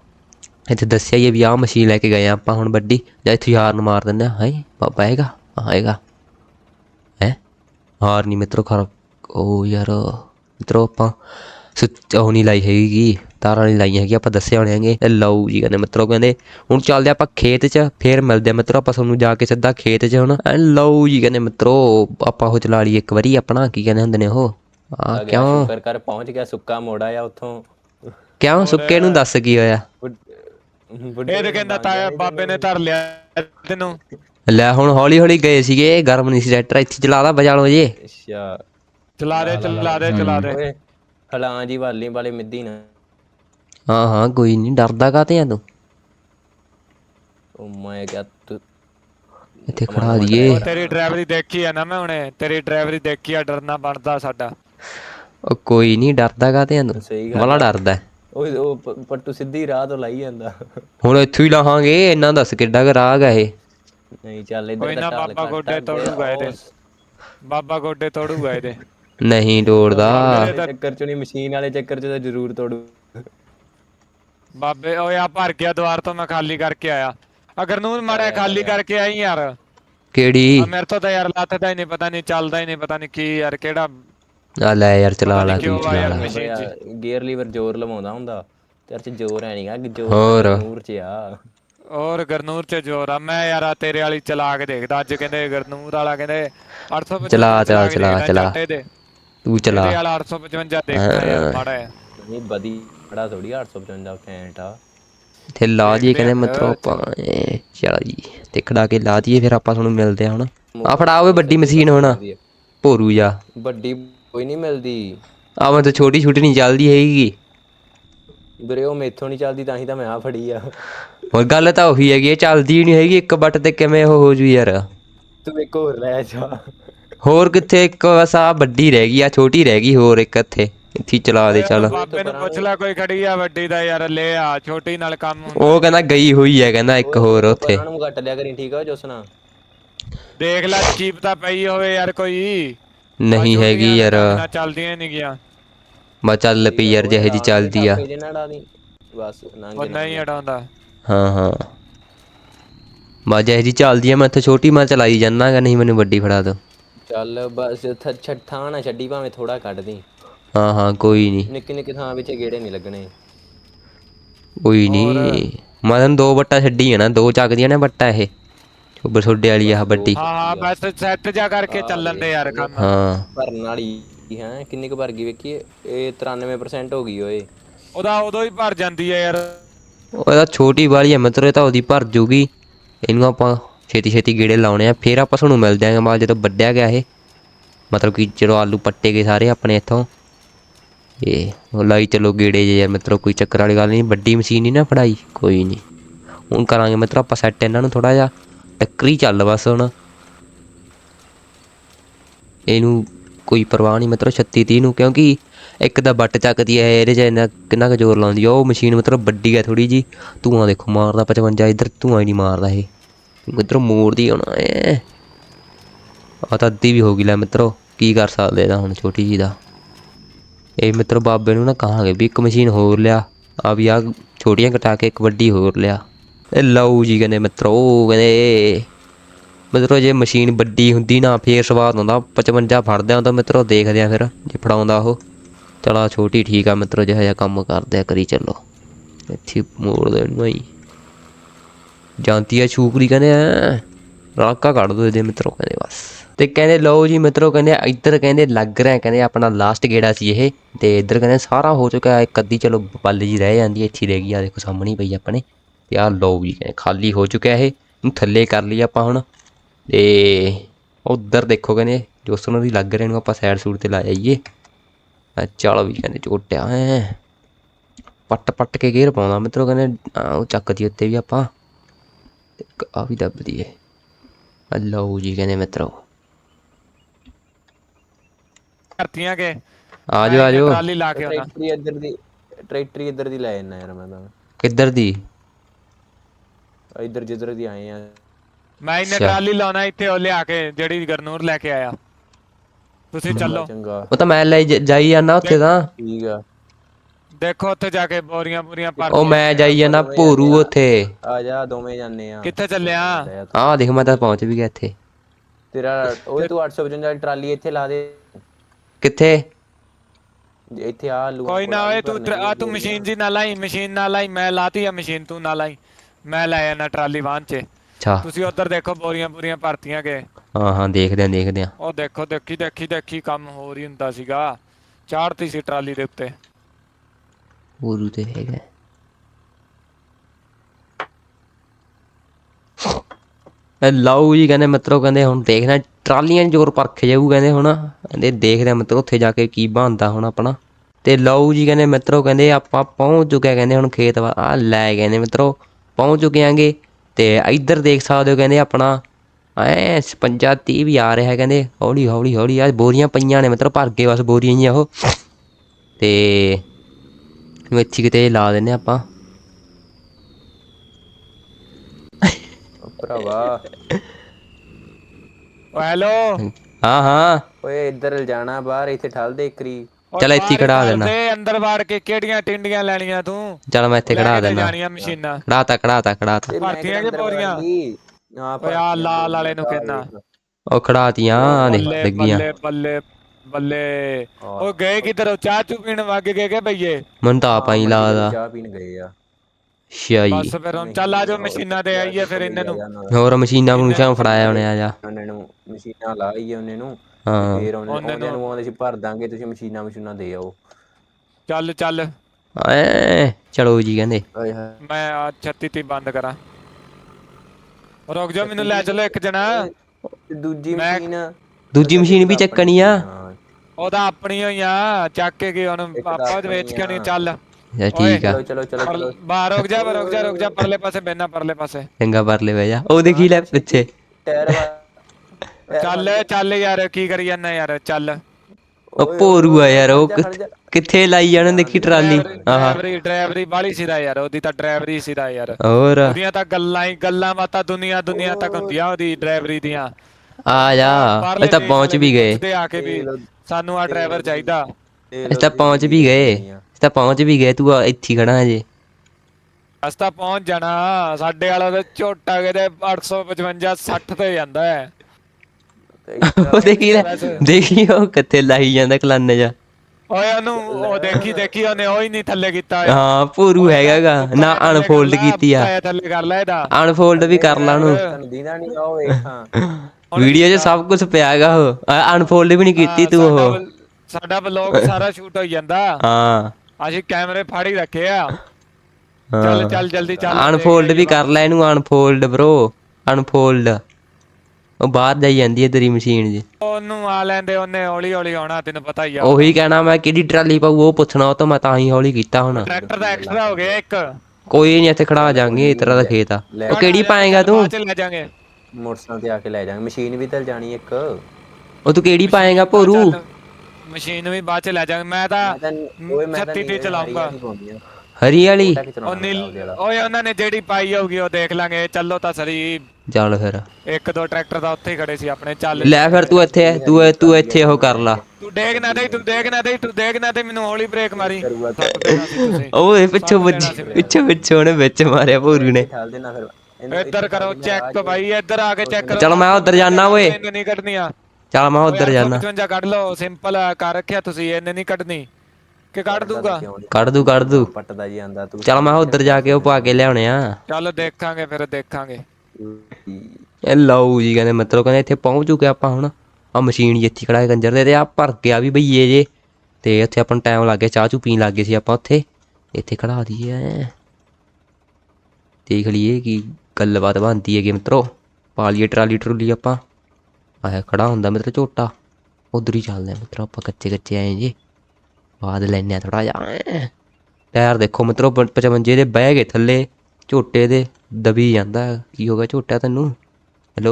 ਇੱਥੇ ਦੱਸਿਆ ਹੀ ਹੈ ਵੀ ਆਹ ਮਸ਼ੀਨ ਲੈ ਕੇ ਗਏ ਆ ਆਪਾਂ ਹੁਣ ਵੱਡੀ। ਜਾਂ ਇੱਥੇ ਹਾਰਨ ਮਾਰ ਦਿੰਦੇ ਆ। ਹਾਏ ਬਾਬਾ ਹੈਗਾ ਹਾਂ ਹੈਗਾ। ਹੈ? ਹਾਰ ਨਹੀਂ ਮਿੱਤਰੋ ਖਰ ਉਹ ਯਾਰ ਮਿੱਤਰੋ ਆਪਾਂ ਸੁੱਚ ਉਹ ਨਹੀਂ ਲਾਈ ਹੈਗੀ। ਤਾਰਾਂ ਨਹੀਂ ਲਾਈਆਂ ਹੈਗੀ ਆਪਾਂ ਦੱਸਿਆ ਹੋਣੇ ਹੈਗੇ। ਲਓ ਜੀ ਕਹਿੰਦੇ ਮਿੱਤਰੋ ਕਹਿੰਦੇ। ਹੁਣ ਚੱਲਦੇ ਆਪਾਂ ਖੇਤ 'ਚ ਫੇਰ ਮਿਲਦੇ ਆ ਮਿੱਤਰੋ। ਆਪਾਂ ਤੁਹਾਨੂੰ ਜਾ ਕੇ ਸਿੱਧਾ ਖੇਤ 'ਚ ਹੁਣ। ਐ ਲਓ ਜੀ ਕਹਿੰਦੇ ਮਿੱਤਰੋ ਆਪਾਂ ਉਹ ਚਲਾ ਲਈ ਇੱਕ ਵਾਰੀ ਆਪਣਾ ਕੀ ਕਹਿੰਦੇ ਹੁੰਦੇ ਨੇ ਉਹ? ਆ ਕਿਉਂ? ਸ਼ੁਕਰ ਕਰ ਪਹੁੰਚ ਗਿਆ ਸੁੱਕਾ ਮੋੜਾ ਆ ਉੱਥੋਂ। ਕਿਉਂ? ਸੁੱਕੇ ਨੂੰ ਦੱਸ ਕੀ ਹੋਇਆ? ਇਹ ਤੇ ਕਹਿੰਦਾ ਤਾਇਆ ਬਾਬੇ ਨੇ ਧਰ ਲਿਆ ਤੈਨੂੰ। ਲੈ ਹੁਣ ਹੌਲੀ ਹੌਲੀ ਗਏ ਸੀਗੇ ਗਰਮ ਨਹੀਂ ਸੀ ਟਰੈਕਟਰ ਇੱਥੇ ਚਲਾਦਾ ਬਜਾ ਲਓ ਜੇ। ਅੱਛਾ। ਚਲਾ ਦੇ ਚਲਾ ਦੇ ਚਲਾ ਦੇ। ਹਲਾਂ ਜੀ ਵਾਲੀ ਵਾਲੇ ਮਿੱਦੀ ਨਾ। ਹਾਂ ਹਾਂ ਕੋਈ ਨਹੀਂ ਡਰਦਾ ਕਾਤੇ ਆ ਤੂੰ? ਉਹ ਮੈਂ ਕਿਹਾ ਤੂੰ ਇੱਥੇ ਖੜਾ ਦਈਏ ਉਹ ਤੇਰੀ ਡਰਾਈਵਰੀ ਦੇਖੀ ਆ ਨਾ ਮੈਂ ਹੁਣੇ ਤੇਰੀ ਡਰਾਈਵਰੀ ਦੇਖੀ ਆ ਡਰਨਾ ਬਣਦਾ ਸਾਡਾ। ਉਹ ਕੋਈ ਨਹੀਂ ਡਰਦਾ ਕਾਤੇ ਤੂੰ? ਸਹੀ ਗੱਲ ਬੜਾ ਡਰਦਾ। ਉਹ ਉਹ ਪ- ਪੱਟੂ ਸਿੱਧੀ ਰਾਹ ਤੋਂ ਲਾਈ ਜਾਂਦਾ। ਹੁਣ ਇੱਥੋਂ ਹੀ ਲਾਹਾਂਗੇ ਇਹਨਾਂ ਦੱਸ ਕਿੱਡਾ ਕੁ ਰਾਗ ਹੈ ਇਹ। ਨਹੀਂ ਚੱਲ ਇੱਧਰ ਕੋਈ ਤਾਂ ਨਾ ਬਾਬਾ ਗੋਡੇ ਤੋੜੂਗਾ ਇਹਦੇ। ਬਾਬਾ ਗੋਡੇ ਤੋੜੂਗਾ ਇਹਦੇ। ਨਹੀਂ ਤੋੜਦਾ। ਚੱਕਰ ਚ ਨਹੀਂ ਮਸ਼ੀਨ ਵਾਲੇ ਚੱਕਰ ਚ ਤਾਂ ਜ਼ਰੂਰ ਤੋੜੂ। ਬਾਬੇ ਓਏ ਆ ਭਰ ਗਿਆ ਦੁਆਰ ਤੋਂ ਮੈਂ ਖਾਲੀ ਕਰਕੇ ਆਇਆ। ਅਗਰ ਨੂੰ ਮਾੜਾ ਖਾਲੀ ਕਰਕੇ ਆਈ ਯਾਰ। ਆ ਕਿਹੜੀ ਮੇਰੇ ਤੋਂ ਤਾਂ ਯਾਰ ਲੱਥਦਾ ਹੀ ਨਹੀਂ ਪਤਾ ਨਹੀਂ ਚੱਲਦਾ ਹੀ ਨਹੀਂ ਪਤਾ ਨਹੀਂ ਕੀ ਯਾਰ ਕਿਹੜਾ ਆ ਲੈ ਯਾਰ ਚਲਾ ਲੈ ਤੂੰ ਆ ਚਲਾ ਯਾਰ ਲੈ। ਗੇਅਰ ਲੀਵਰ ਜ਼ੋਰ ਲਵਾਉਂਦਾ ਹੁੰਦਾ ਤੇਰੇ ਚ ਜ਼ੋਰ ਹੈ ਨਹੀਂਗਾ ਜ਼ੋਰ ਹੋਰ। ਨੂਰ ਚ ਆ। ਔਰ ਗਰਨੂਰ ਚ ਜੋਰ ਆ ਮੈਂ ਯਾਰ ਆ ਤੇਰੇ ਵਾਲੀ ਚਲਾ ਕੇ ਦੇਖਦਾ ਅੱਜ ਕਹਿੰਦੇ ਗਰਨੂਰ ਵਾਲਾ ਕਹਿੰਦੇ 855 ਚਲਾ, ਚਲਾ, ਕੇ ਚਲਾ, ਚਲਾ। ਤੂੰ। ਚਲਾ। ਤੇਰੇ ਵਾਲਾ 855 ਦੇਖਦਾ ਯਾਰ ਮਾੜਾ ਹੈ ਨਹੀਂ ਬਦੀ ਬੜਾ ਥੋੜੀ 855 ਘੈਂਟ ਆ। ਤੇ ਲਾ ਜੀ ਕਹਿੰਦੇ ਮਤਲਬ ਆਪਾਂ ਇਹ ਚਲ ਜੀ। ਤੇ ਖੜਾ ਕੇ ਲਾ ਦਈਏ ਫਿਰ ਆਪਾਂ ਤੁਹਾਨੂੰ ਮਿਲਦੇ ਆ ਹੁਣ। ਆ ਫੜਾ ਓਏ ਵੱਡੀ ਮਸ਼ੀਨ ਹੁਣ। ਭੋਰੂ ਜਾ। ਵੱਡੀ ਕੋਈ ਨਹੀਂ ਮਿਲਦੀ। ਆ ਮੈਂ ਤਾਂ ਛੋਟੀ ਛੋਟੀ ਨਹੀਂ ਚੱਲਦੀ ਹੈਗੀ। ਵੀਰੇ ਉਹ ਮੇਥੋਂ ਨਹੀਂ ਚੱਲਦੀ ਤਾਂ ਹੀ ਤਾਂ ਮੈਂ ਆ ਫੜੀ ਆ। ਹੋਰ ਗੱਲ ਤਾਂ ਉਹੀ ਹੈਗੀ ਇਹ ਚੱਲਦੀ ਨਹੀਂ ਹੈਗੀ ਇੱਕ ਬੱਟ ਤੇ ਕਿਵੇਂ ਉਹ ਹੋ ਜੂ ਯਾਰ। ਤੂੰ ਇੱਕ ਹੋਰ ਲੈ ਜਾ। ਹੋਰ ਕਿੱਥੇ ਇੱਕ ਬਸ ਆ ਵੱਡੀ ਰਹਿ ਗਈ ਆ ਛੋਟੀ ਰਹਿ ਗਈ ਹੋਰ ਇੱਕ ਇੱਥੇ ਇੱਥੇ ਹੀ ਚਲਾ ਦੇ ਚੱਲ। ਬਾਬੇ ਨੂੰ ਪੁੱਛ ਲੈ ਕੋਈ ਖੜੀ ਆ ਵੱਡੀ ਦਾ ਯਾਰ ਲੈ ਆ ਛੋਟੀ ਨਾਲ ਕੰਮ ਹੁੰਦਾ। ਉਹ ਕਹਿੰਦਾ ਗਈ ਹੋਈ ਹੈ ਕਹਿੰਦਾ ਇੱਕ ਹੋਰ ਉੱਥੇ। ਉਹਨਾਂ ਨੂੰ ਕੱਟ ਲਿਆ ਕਰੀ ਠੀਕ ਆ ਜੋਸਨਾ? ਦੇਖ ਲੈ ਚੀਪ ਤਾਂ ਪਈ ਹੋਵੇ ਯਾਰ ਕੋਈ। ਨਹੀਂ ਹੈਗੀ ਯਾਰ। ਨਾ ਚੱਲਦੀਆਂ ਨਹੀਂ ਗਿਆ। ਬਸ ਚੱਲ ਪਈ ਯਾਰ ਜਿਹੇ ਜੀ ਚੱਲਦੀ ਆ। ਇਹਦੇ ਨਾਲ ਦੀ ਬਸ ਉਹ ਨੰਗੇ ਨਹੀਂ ਅੜਾਉਂਦਾ। ਹਾਂ ਹਾਂ। ਬਸ ਜਿਹੇ ਜੀ ਚੱਲਦੀ ਆ ਮੈਂ ਇੱਥੇ ਛੋਟੀ ਮੈਂ ਚਲਾਈ ਜਾਨਾਗਾ ਨਹੀਂ ਮੈਨੂੰ ਵੱਡੀ ਫੜਾ ਦੋ। ਚੱਲ ਬਸ ਥ- ਥਾਂ ਨਾ ਛੱਡੀ ਭਾਵੇਂ ਥੋੜਾ ਕੱਢ ਦੀ। ਹਾਂ ਹਾਂ ਕੋਈ ਨਹੀਂ ਨਿੱਕੇ ਨਿੱਕੇ ਥਾਂ ਵਿੱਚ ਗੇੜੇ ਨਹੀਂ ਲੱਗਣੇ। ਕੋਈ ਨਹੀਂ ਮੈਂ ਤੈਨੂੰ ਦੋ ਬੱਟਾ ਛੱਡੀ ਆ ਨਾ ਦੋ ਚੱਕਦੀਆਂ ਨੇ ਬੱਟਾ ਇਹ। ਉੱਪਰ ਛੋਡੇ ਵਾਲੀ ਆ ਵੱਡੀ। ਹਾਂ ਹਾਂ ਬਸ ਸੈੱਟ ਜਾ ਕਰਕੇ ਚੱਲਣ ਦੇ ਯਾਰ ਕੰਮ। ਹਾਂ। ਭਰਨ ਵਾਲੀ ਹੈ ਕਿੰਨੀ ਕੁ ਭਰ ਗਈ ਵੇਖੀਏ ਇਹ 93% ਹੋ ਗਈ ਓਏ। ਉਹਦਾ ਉਦੋਂ ਹੀ ਭਰ ਜਾਂਦੀ ਹੈ ਯਾਰ। ਉਹਦਾ ਛੋਟੀ ਵਾਲੀ ਹੈ ਮਤਲਬ ਇਹ ਤਾਂ ਉਹਦੀ ਭਰ ਜੂਗੀ। ਇਹਨੂੰ ਆਪਾਂ ਛੇਤੀ ਛੇਤੀ ਗੇੜੇ ਲਾਉਣੇ ਆ ਫਿਰ ਆਪਾਂ ਤੁਹਾਨੂੰ ਮਿਲ ਜਾਾਂਗੇ ਬਾਅਦ ਜਦੋਂ ਵੱਡਿਆ ਗਿਆ ਇਹ। ਮਤਲਬ ਕਿ ਜਦੋਂ ਆਲੂ ਪੱਟੇ ਗਏ ਸਾਰੇ ਆਪਣੇ ਇੱਥੋਂ। ਇਹ ਉਹ ਲਾਈ ਚਲੋ ਗੇੜੇ ਜੇ ਯਾਰ ਮਤਲਬ ਕੋਈ ਚੱਕਰ ਵਾਲੀ ਗੱਲ ਨਹੀਂ ਵੱਡੀ ਮਸ਼ੀਨ ਨਹੀਂ ਨਾ ਫੜਾਈ ਕੋਈ ਨਹੀਂ ਹੁਣ ਕਰਾਂਗੇ ਮਤਲਬ ਆਪਾਂ ਸੈੱਟ ਇਹਨਾਂ ਨੂੰ ਥੋੜਾ ਜਿਹਾ। ਟੱਕਰੀ ਚੱਲ ਬਸ ਹੁਣ। ਇਹਨੂੰ ਕੋਈ ਪਰਵਾਹ ਨਹੀਂ ਮਤਲਬ 36 30 ਨੂੰ, ਕਿਉਂਕਿ ਇੱਕ ਦਾ ਬੱਟ ਚੱਕਦੀ ਹੈ ਇਹਦੇ 'ਚ, ਇੰਨਾ ਕਿੰਨਾ ਕੁ ਜ਼ੋਰ ਲਾਉਂਦੀ ਆ। ਉਹ ਮਸ਼ੀਨ ਮਤਲਬ ਵੱਡੀ ਹੈ ਥੋੜੀ ਜੀ ਧੂਆਂ ਦੇਖੋ, ਮਾਰਦਾ 55 ਇੱਧਰ ਧੂਆਂ ਹੀ ਨਹੀਂ ਮਾਰਦਾ ਇਹ। ਇੱਧਰੋਂ ਮੋੜਦੀ ਹੁਣ, ਐ। ਆ ਤਾਂ ਅੱਧੀ ਵੀ ਹੋ ਗਈ ਲੈ ਮਿੱਤਰੋ, ਕੀ ਕਰ ਸਕਦੇ ਇਹਦਾ ਹੁਣ ਛੋਟੀ ਜੀ ਦਾ। ਇਹ ਮਿੱਤਰੋ ਬਾਬੇ ਨੂੰ ਨਾ ਕਹਾਂਗੇ ਵੀ ਇੱਕ ਮਸ਼ੀਨ ਹੋਰ ਲਿਆ। ਆ ਵੀ ਆ ਛੋਟੀਆਂ ਕਟਾ ਕੇ ਇੱਕ ਵੱਡੀ ਹੋਰ ਲਿਆ। ਇਹ ਲਓ ਜੀ ਕਹਿੰਦੇ ਮਿੱਤਰੋ ਕਹਿੰਦੇ ਮਿੱਤਰੋ ਜੇ ਮਸ਼ੀਨ ਵੱਡੀ ਹੁੰਦੀ ਨਾ ਫੇਰ ਸਵਾਦ ਹੁੰਦਾ 55 ਫੜਦੇ ਆ ਤਾਂ ਮਿੱਤਰੋ ਦੇਖਦੇ ਆ ਫਿਰ, ਜੇ ਫੜਾਉਂਦਾ ਉਹ। ਚਲਾ ਛੋਟੀ ਠੀਕ ਆ ਮਿੱਤਰੋ, ਜਿਹੋ ਜਿਹਾ ਕੰਮ ਕਰਦੇ ਆ, ਕਰੀ ਚੱਲੋ। ਇੱਥੇ ਮੋੜ ਦੇਣ ਨੂੰ ਹੀ ਜਾਂਦੀ ਆ ਛੂਕਰੀ ਕਹਿੰਦੇ ਆ, ਰਾਕਾ ਕੱਢ ਦੋ ਇਹਦੇ ਮਿੱਤਰੋ ਕਹਿੰਦੇ ਬਸ। ਤੇ ਕਹਿੰਦੇ ਲਓ ਜੀ ਮਿੱਤਰੋ ਕਹਿੰਦੇ ਇੱਧਰ ਕਹਿੰਦੇ ਲੱਗ ਰਿਹਾ, ਕਹਿੰਦੇ ਆਪਣਾ ਲਾਸਟ ਗੇੜਾ ਸੀ ਇਹ। ਤੇ ਇੱਧਰ ਕਹਿੰਦੇ ਸਾਰਾ ਹੋ ਚੁੱਕਾ ਇੱਕ ਅੱਧੀ ਚਲੋ ਪੱਲ ਜੀ ਰਹਿ ਜਾਂਦੀ ਇੱਥੇ ਰਹਿ ਗਈ ਆ ਦੇਖੋ ਸਾਹਮਣੇ ਪਈ ਆਪਣੇ। ਤੇ ਆ ਲਓ ਜੀ ਕਹਿੰਦੇ ਖਾਲੀ ਹੋ ਚੁੱਕਿਆ ਇਹ ਇਹਨੂੰ ਥੱਲੇ ਕਰ ਲਈ ਆਪਾਂ ਹੁਣ। ਤੇ ਉਧਰ ਦੇਖੋ ਕਹਿੰਦੇ ਜੋਸਨ ਉਹਦੀ ਲੱਗ ਰਿਹਾ ਨੂੰ ਆਪਾਂ ਸਾਈਡ ਸੂਟ ਤੇ ਲਾ ਜਾਈਏ ਆ ਚੱਲ ਵੀ ਕਹਿੰਦੇ ਝੋਟਿਆ ਹੈ ਪੱਟ ਪੱਟ ਕੇ ਗੇਰ ਪਾਉਂਦਾ ਮਿੱਤਰੋ ਕਹਿੰਦੇ ਉਹ ਚੱਕਦੀ ਉੱਤੇ ਵੀ ਆਪਾਂ। ਆ ਵੀ ਦੱਬਦੀ ਆ ਲਓ ਜੀ ਕਹਿੰਦੇ ਮਿੱਤਰੋ। ਕਰਤੀਆਂ ਕੇ। ਆ ਜਾਓ ਆ ਜਾਓ। ਟਰਾਲੀ ਲਾ ਕੇ ਆਉਣਾ। ਟਰੈਕਟਰੀ ਇੱਧਰ ਦੀ ਟਰੈਕਟਰੀ ਇੱਧਰ ਦੀ ਲੈ ਜਾਣਾ ਯਾਰ ਮੈਂ ਤਾਂ। ਕਿੱਧਰ ਦੀ? ਇੱਧਰ ਜਿੱਧਰ ਦੀ ਆਏ ਆ। ਮੈਂ ਇਹਨੇ ਅੱਛਾ। ਟਰਾਲੀ ਲਾਉਣਾ ਇੱਥੇ ਉਹ ਲਿਆ ਕੇ ਜਿਹੜੀ ਗਰਨੂਰ ਲੈ ਕੇ ਆਇਆ। ਤੁਸੀਂ ਚੱਲੋ। ਚੰਗਾ। ਉਹ ਤਾਂ ਮੈਂ ਲੈ ਜ- ਜਾਈ ਜਾਂਦਾ ਉੱਥੇ ਤਾਂ। ਠੀਕ ਆ। ਦੇਖੋ ਉੱਥੇ ਜਾ ਕੇ ਬੋਰੀਆਂ ਬੋਰੀਆਂ ਭਰ ਉਹ ਮੈਂ ਜਾਈ ਜਾਂਦਾ ਭੋਰੂ ਉੱਥੇ। ਆ ਜਾ ਦੋਵੇਂ ਜਾਂਦੇ ਆ। ਕਿੱਥੇ ਚੱਲਿਆ? ਲੈ ਤੂੰ। ਆਹ ਦੇਖ ਮੈਂ ਤਾਂ ਪਹੁੰਚ ਵੀ ਗਿਆ ਇੱਥੇ। ਤੇਰਾ ਓਏ ਤੂੰ 855 ਵਾਲੀ ਟਰਾਲੀ ਇੱਥੇ ਲਾ ਦੇ। ਕਿੱਥੇ? ਇੱਥੇ ਆ ਲੂ ਕੋਈ ਨਾ ਓਏ ਤੂੰ ਆ ਤੂੰ ਮਸ਼ੀਨ ਜੀ ਨਾ ਲਾਈ ਮਸ਼ੀਨ ਨਾ ਲਾਈ ਮੈਂ ਲਾਤੀ ਆ ਮਸ਼ੀਨ ਤੂੰ ਨਾ ਲਾਈ ਮੈਂ ਲੈ ਆਣਾ ਟਰਾਲੀ ਵਾਹਨ 'ਚ। ਅੱਛਾ। ਤੁਸੀਂ ਉੱਧਰ ਦੇਖੋ ਬੋਰੀਆਂ ਬੋਰੀਆਂ ਭਰਤੀਆਂ ਕੇ। ਹਾਂ ਹਾਂ ਦੇਖਦੇ ਆਂ ਦੇਖਦੇ ਆਂ ਉਹ ਦੇਖੋ ਦੇਖੀ ਦੇਖੀ ਦੇਖੀ ਕੰਮ ਹੀ ਹੁੰਦਾ ਸੀਗਾ। ਚਾੜਤੀ ਸੀ ਟਰਾਲੀ ਦੇ ਉੱਤੇ। ਭੋਰੂ ਤੇ ਹੈਗਾ। ਇਹ ਲਾਓ ਜੀ ਕਹਿੰਦੇ ਮਿੱਤਰੋ ਕਹਿੰਦੇ ਹੁਣ ਦੇਖਦੇ ਟਰਾਲੀਆਂ ਜ਼ੋਰ ਪਰਖ ਜਾਊ ਕਹਿੰਦੇ ਹੁਣ। ਕਹਿੰਦੇ ਦੇਖਦੇ ਆਂ ਮਿੱਤਰੋ ਉੱਥੇ ਜਾ ਕੇ ਕੀ ਬਣਦਾ ਹੁਣ ਆਪਣਾ। ਤੇ ਲਓ ਜੀ ਕਹਿੰਦੇ ਮਿੱਤਰੋ ਕਹਿੰਦੇ ਆਪਾਂ ਪਹੁੰਚ ਚੁੱਕੇ ਆ ਕਹਿੰਦੇ ਹੁਣ ਖੇਤ ਆ ਲੈ ਕਹਿੰਦੇ ਮਿੱਤਰੋ। ਪਹੁੰਚ ਚੁੱਕੇ ਆਂਗੇ ਤੇ ਇੱਧਰ ਦੇਖ ਸਕਦੇ ਹੋ ਕਹਿੰਦੇ ਆਪਣਾ ਐ 56 30 ਵੀ ਆ ਰਿਹਾ ਕਹਿੰਦੇ ਹੌਲੀ ਹੌਲੀ ਹੌਲੀ ਆ ਬੋਰੀਆਂ ਪਈਆਂ ਨੇ ਮਤਲਬ ਭਰ ਕੇ ਬਸ ਬੋਰੀਆਂ ਹੀ ਆ ਉਹ। ਤੇ ਇਹਨੂੰ ਇੱਥੇ ਕਿਤੇ ਲਾ ਦਿੰਨੇ ਆਪਾਂ। ਭਰਾਵਾ। ਹੈਲੋ। ਹਾਂ ਹਾਂ। ਓਏ ਇੱਧਰ ਜਾਣਾ ਬਾਹਰ ਇੱਥੇ ਠੱਲ ਦੇ ਇੱਕਰੀ ਓ ਚੱਲ ਇੱਥੇ ਹੀ ਕਰ ਦੇਣਾ। ਦੇ, ਅੰਦਰ ਵਾੜ ਕੇ ਕਿਹੜੀਆਂ ਟਿੰਡੀਆਂ ਲੈਣੀਆਂ ਤੂੰ? ਚੱਲ ਮੈਂ ਇੱਥੇ ਲੈ ਖੜਾ ਕੇ ਤੇ ਦਿੰਦਾ ਜਾਣੀਆਂ ਮਸ਼ੀਨਾਂ। ਖੜਾਤਾ ਖੜਾਤਾ ਖੜਾਤਾ। ਤੇ ਮੈਂ ਭਰਤੀਆਂ ਕਿ? ਗਈ? ਹਾਂ ਆਹ ਲਾਲ ਵਾਲੇ ਨੂੰ ਕਹਿੰਦਾ। ਉਹ ਨੇ ਬੱਲੇ ਲੱਗੀਆਂ ਬੱਲੇ ਬੱਲੇ ਬੱਲੇ। ਉਹ ਗਏ ਕਿਧਰ? ਉਹ ਚਾਹ ਚੂ ਪੀਣ ਵਗ ਗਏ ਕਿ ਭਈਏ? ਮੈਨੂੰ ਤਾਂ ਆਪਾਂ ਹੀ ਤੋਂ ਲੱਗਦਾ ਚਾਹ ਪੀਣ ਗਏ ਆ। ਜੀ ਬਸ ਫਿਰ ਹੁਣ ਚੱਲ ਆ ਜਾਓ ਮਸ਼ੀਨਾਂ ਤੇ ਆਈਏ ਫਿਰ ਇਹਨਾਂ ਨੂੰ। ਹੋਰ ਮਸ਼ੀਨਾਂ ਮਨੂਸ਼ਾਂ ਫੜਾਇਆ ਉਹਨੇ ਆ ਜਾ। ਉਹਨਾਂ ਨੂੰ ਮਸ਼ੀਨਾਂ ਲਾਈ ਉਹਨੇ ਨੂੰ। ਹਾਂ। ਫੇਰ ਉਹਨੇ ਉਹਨੇ ਉਹਨਾਂ ਨੂੰ ਆਉਂਦੇ ਸੀ ਭਰ ਦਾਂਗੇ ਤੁਸੀਂ ਮਸ਼ੀਨਾਂ ਮਸ਼ੀਨਾਂ ਦੇ ਆਓ। ਚੱਲ ਚੱਲ। ਐ ਚਲੋ ਜੀ ਕਹਿੰਦੇ। ਹਾਏ। ਮੈਂ ਆ 36 ਤੀ ਬੰਦ ਕਰਾਂ। ਰੁਕ ਜਾ ਮੈਨੂੰ ਲੈ ਚਲੋ ਇੱਕ ਜਣਾ। ਤੇ ਦੂਜੀ ਮੈਂ- ਮਸ਼ੀਨ ਦੂਜੀ ਮਸ਼ੀਨ ਵੀ ਚੱਕਣੀ ਆ। ਹਾਂ, ਉਹਦਾ ਆਪਣੀ ਹੋਈ ਆ ਚੱਕ ਕੇ ਗਏ ਹੁਣ ਇੱਕ ਤਾਂ ਆਪਾਂ ਉਹਦੇ ਵੇਚ ਕੇ ਨਹੀਂ ਚੱਲ। ਅੱਛਾ ਠੀਕ ਆ। ਚਲੋ ਚਲੋ ਚਲੋ ਚਲੋ। ਬਾਹਰ ਰੁਕ ਜਾ ਰੁਕ ਜਾ ਰੁਕ ਜਾ ਪਰਲੇ ਪਾਸੇ ਬੈਨਾ ਪਰਲੇ ਪਾਸੇ। ਚੰਗਾ ਪਰਲੇ ਬਹਿ ਜਾ। ਉਹ ਦੇਖੀ ਲੈ ਪਿੱਛੇ। ਟਾਇਰ ਵਾ ਚੱਲ ਚੱਲ ਯਾਰ ਕੀ ਕਰੀ ਜਾਂਦਾ ਯਾਰ ਚੱਲ। ਉਹ ਭੋਰੂ ਆ ਯਾਰ ਉਹ ਕਿੱਥ- ਲਾਈ ਜਾਣ ਦੇਖੀ ਟਰਾਲੀ? ਆਹ। ਡਰਾਈਵਰੀ ਡਰਾਈਵਰੀ ਬਾਲੀ ਸਿਰਾ ਯਾਰ ਉਹਦੀ ਤਾਂ ਡਰਾਈਵਰੀ ਸਿਰਾ ਯਾਰ। ਹੋਰ। ਉਹਦੀਆਂ ਤਾਂ ਗੱਲਾਂ ਹੀ ਗੱਲਾਂ ਬਾਤਾਂ ਦੁਨੀਆ ਦੁਨੀਆ ਤੱਕ ਹੁੰਦੀਆਂ ਉਹਦੀ ਡਰਾਈਵਰੀ ਦੀਆਂ। ਆ ਜਾ ਇਹ ਤਾਂ ਪਹੁੰਚ ਵੀ ਗਏ। ਪੁੱਛਦੇ ਆ ਕੇ ਵੀ ਸਾਨੂੰ ਆ ਡਰਾਈਵਰ ਚਾਹੀਦਾ। ਅਸੀਂ ਤਾਂ ਪਹੁੰਚ ਵੀ ਗਏ। ਅਸੀਂ ਤਾਂ ਪਹੁੰਚ ਵੀ ਗਏ ਤੂੰ ਇੱਥੇ ਹੀ ਖੜਾ ਜੇ ਅਸ ਤਾਂ ਪਹੁੰਚ ਜਾਣਾ ਸਾਡੇ ਵਾਲਾ ਤਾਂ ਝੋਟਾ ਕਿਤੇ 855 60 ਤੇ ਜਾਂਦਾ ਹੈ। ਉਹ ਦੇਖੀ ਲੈ ਦੇਖੀ ਉਹ ਕਿੱਥੇ ਲਾਈ ਜਾਂਦਾ ਕਲਾਨੇ ਜਾ। ਓਏ ਉਹਨੂੰ ਉਹ ਦੇਖੀ ਦੇਖੀ ਉਹਨੇ ਉਹ ਹੀ ਨਹੀਂ ਥੱਲੇ ਕੀਤਾ। ਹਾਂ ਭੋਰੂ ਹੈਗਾਗਾ ਨਾ ਅਨਫੋਲਡ ਕੀਤੀ ਆ। ਪੈਰ ਥੱਲੇ ਕਰ ਲੈ ਇਹਦਾ। ਅਨਫੋਲਡ ਵੀ ਕਰ ਲਾ ਉਹਨੂੰ। ਦੀਦਾ ਨਹੀਂ ਉਹ ਵੇਖਾਂ ਵੀਡੀਓ 'ਚ ਸਭ ਕੁਝ ਪਿਆਗਾ ਉਹ। ਅਨਫੋਲਡ ਵੀ ਨਹੀਂ ਕੀਤੀ ਤੂੰ ਉਹ। ਸਾਡਾ ਵਲੌਗ ਸਾਰਾ ਸ਼ੂਟ ਹੋਈ ਜਾਂਦਾ। ਹਾਂ। ਅਸੀਂ ਕੈਮਰੇ ਫੜ ਹੀ ਰੱਖੇ ਆ। ਚੱਲ ਚੱਲ ਜਲਦੀ ਚੱਲ। ਅਨਫੋਲਡ ਵੀ ਕਰ ਲੈ ਇਹਨੂੰ ਅਨਫੋਲਡ ਬ్రో ਅਨਫੋਲਡ ਉਹ ਬਾਹਰ ਜਾਈ ਜਾਂਦੀ ਹੈ ਤੇਰੀ ਮਸ਼ੀਨ ਜੀ। ਉਹਨੂੰ ਆ ਲੈਂਦੇ ਉਹਨੇ ਹੌਲੀ ਹੌਲੀ ਆਉਣਾ ਤੈਨੂੰ ਪਤਾ ਹੀ ਆ। ਉਹੀ ਕਹਿਣਾ ਮੈਂ ਕਿਹੜੀ ਟਰਾਲੀ ਪਾਊ ਉਹ ਪੁੱਛਣਾ ਉਹ ਤਾਂ ਮੈਂ ਤਾਂ ਹੀ ਹੌਲੀ ਕੀਤਾ ਹੁਣ। ਟਰੈਕਟਰ ਦਾ ਐਕਸਟਰਾ ਹੋ ਗਿਆ ਇੱਕ। ਕੋਈ ਨਹੀਂ ਇੱਥੇ ਖੜਾ ਜਾਾਂਗੇ ਇਸ ਤਰ੍ਹਾਂ ਦਾ ਖੇਤ ਆ। ਉਹ ਕਿਹੜੀ ਪਾਏਗਾ ਤੂੰ? ਬਾਅਦ ਚ ਲੈ ਜਾਾਂਗੇ ਮੋਟਰਸਾਈਕਲ ਤੇ ਆ ਕੇ ਲੈ ਜਾਾਂਗੇ ਮਸ਼ੀਨ ਵੀ ਤਾਂ ਜਾਣੀ ਇੱਕ। ਉਹ ਤੂੰ ਕਿਹੜੀ ਪਾਏਗਾ ਭੋਰੂ? ਮਸ਼ੀਨ ਵੀ ਬਾਅਦ ਚ ਲੈ ਜਾਾਂਗੇ ਮੈਂ ਤਾਂ ਮੈਂ ਤਾਂ ਓਏ ਮੈਂ ਤਾਂ 36 ਤੇ ਚਲਾਉਂਗਾ। ਹਰੀ ਵਾਲੀ? ਉਹ ਨੀਲ ਓਏ ਉਹਨਾਂ ਨੇ ਜਿਹੜੀ ਪਾਈ ਹੋਊਗੀ ਉਹ ਦੇਖ ਲਾਂਗੇ। ਚੱਲੋ ਤਾਂ ਸਰੀ। ਚੱਲ ਫਿਰ। ਇੱਕ ਦੋ ਟਰੈਕਟਰ ਤਾਂ ਉੱਥੇ ਹੀ ਖੜੇ ਸੀ ਆਪਣੇ। ਚੱਲ। ਲੈ ਫਿਰ ਤੂੰ ਇੱਥੇ ਤੂੰ ਤੂੰ ਇੱਥੇ ਉਹ ਕਰ ਲਾ। ਤੂੰ ਦੇਖ ਨਾ ਦੇ ਤੂੰ ਦੇਖ ਨਾ ਦੇ ਤੂੰ ਦੇਖ ਨਾ ਦੇ ਮੈਨੂੰ ਹੌਲੀ ਬ੍ਰੇਕ ਮਾਰੀ। ਤੁਸੀਂ। ਓਏ ਪਿੱਛੋਂ ਵੱਜੀ ਪਿੱਛੋਂ ਪਿੱਛੋਂ ਉਹਨੇ ਵਿੱਚ ਮਾਰਿਆ ਭੋਰੂ ਨੇ। ਇੱਧਰ ਕਰੋ ਚੈੱਕ ਭਾਈ ਇੱਧਰ ਆ ਕੇ ਚੈੱਕ ਕਰੋ। ਚਲ ਮੈਂ ਉਧਰ ਜਾਣਾ ਓਏ। ਇਹਨੇ ਨਹੀਂ ਕੱਢਣੀਆਂ। ਚੱਲ ਮੈਂ ਉਧਰ ਜਾਣਾ 55 ਕੱਢ ਲਓ ਸਿੰਪਲ ਕਰ ਰੱਖਿਆ ਤੁਸੀਂ ਇਹਨੇ ਨਹੀਂ ਕੱਢਣੀ। ਕਿ ਕੱਢ ਦੂਗਾ? ਕੱਢ ਦੂ ਕੱਢ ਦੂ। ਪੱਟਦਾ ਜੀ ਆਂਦਾ ਤੂੰ। ਚੱਲ ਮੈਂ ਉਧਰ ਜਾ ਕੇ ਉਹ ਪਾ ਕੇ ਲਿਆਉਣੇ ਆ। ਚੱਲ ਦੇਖਾਂਗੇ ਫਿਰ ਦੇਖਾਂਗੇ। ਇਹ ਲਓ ਜੀ ਕਹਿੰਦੇ ਮਤਲਬ ਕਹਿੰਦੇ ਇੱਥੇ ਪਹੁੰਚ ਚੁੱਕੇ ਆਪਾਂ ਹੁਣ। ਆ ਮਸ਼ੀਨ ਜਿੱਥੇ ਖੜਾ ਹੈ ਕੰਜਰ ਦੇ ਤੇ ਆ ਭਰ ਗਿਆ ਵੀ ਬਈਏ ਜੇ। ਤੇ ਉੱਥੇ ਆਪਾਂ ਨੂੰ ਟਾਈਮ ਲੱਗ ਗਿਆ ਚਾਹ ਚੂ ਪੀਣ ਲੱਗ ਗਏ ਸੀ ਆਪਾਂ ਉੱਥੇ। ਇੱਥੇ ਖੜਾ ਦਈਏ ਦੇਖ ਲਈਏ ਕੀ ਗੱਲਬਾਤ ਬਣਦੀ ਹੈਗੀ ਮਿੱਤਰੋ। ਪਾ ਲਈਏ ਟਰਾਲੀ ਟਰੂਲੀ ਆਪਾਂ। ਆਇਆ ਖੜਾ ਹੁੰਦਾ ਮਿੱਤਰ ਝੋਟਾ। ਉਧਰ ਹੀ ਚੱਲਦੇ ਆ ਮਿੱਤਰੋ ਆਪਾਂ ਕੱਚੇ ਕੱਚੇ ਆਏ ਜੇ। ਬਾਅਦ ਲੈਨੇ ਆ ਥੋੜਾ ਜਿਹਾ ਟਾਇਰ ਦੇਖੋ ਮਿੱਤਰੋ 55 ਦੇ ਬਹਿ ਗਏ ਥੱਲੇ ਝੋਟੇ ਦੇ ਦਬੀ ਜਾਂਦਾ ਕੀ ਹੋ ਗਿਆ ਝੋਟਾ ਤੈਨੂੰ हेलो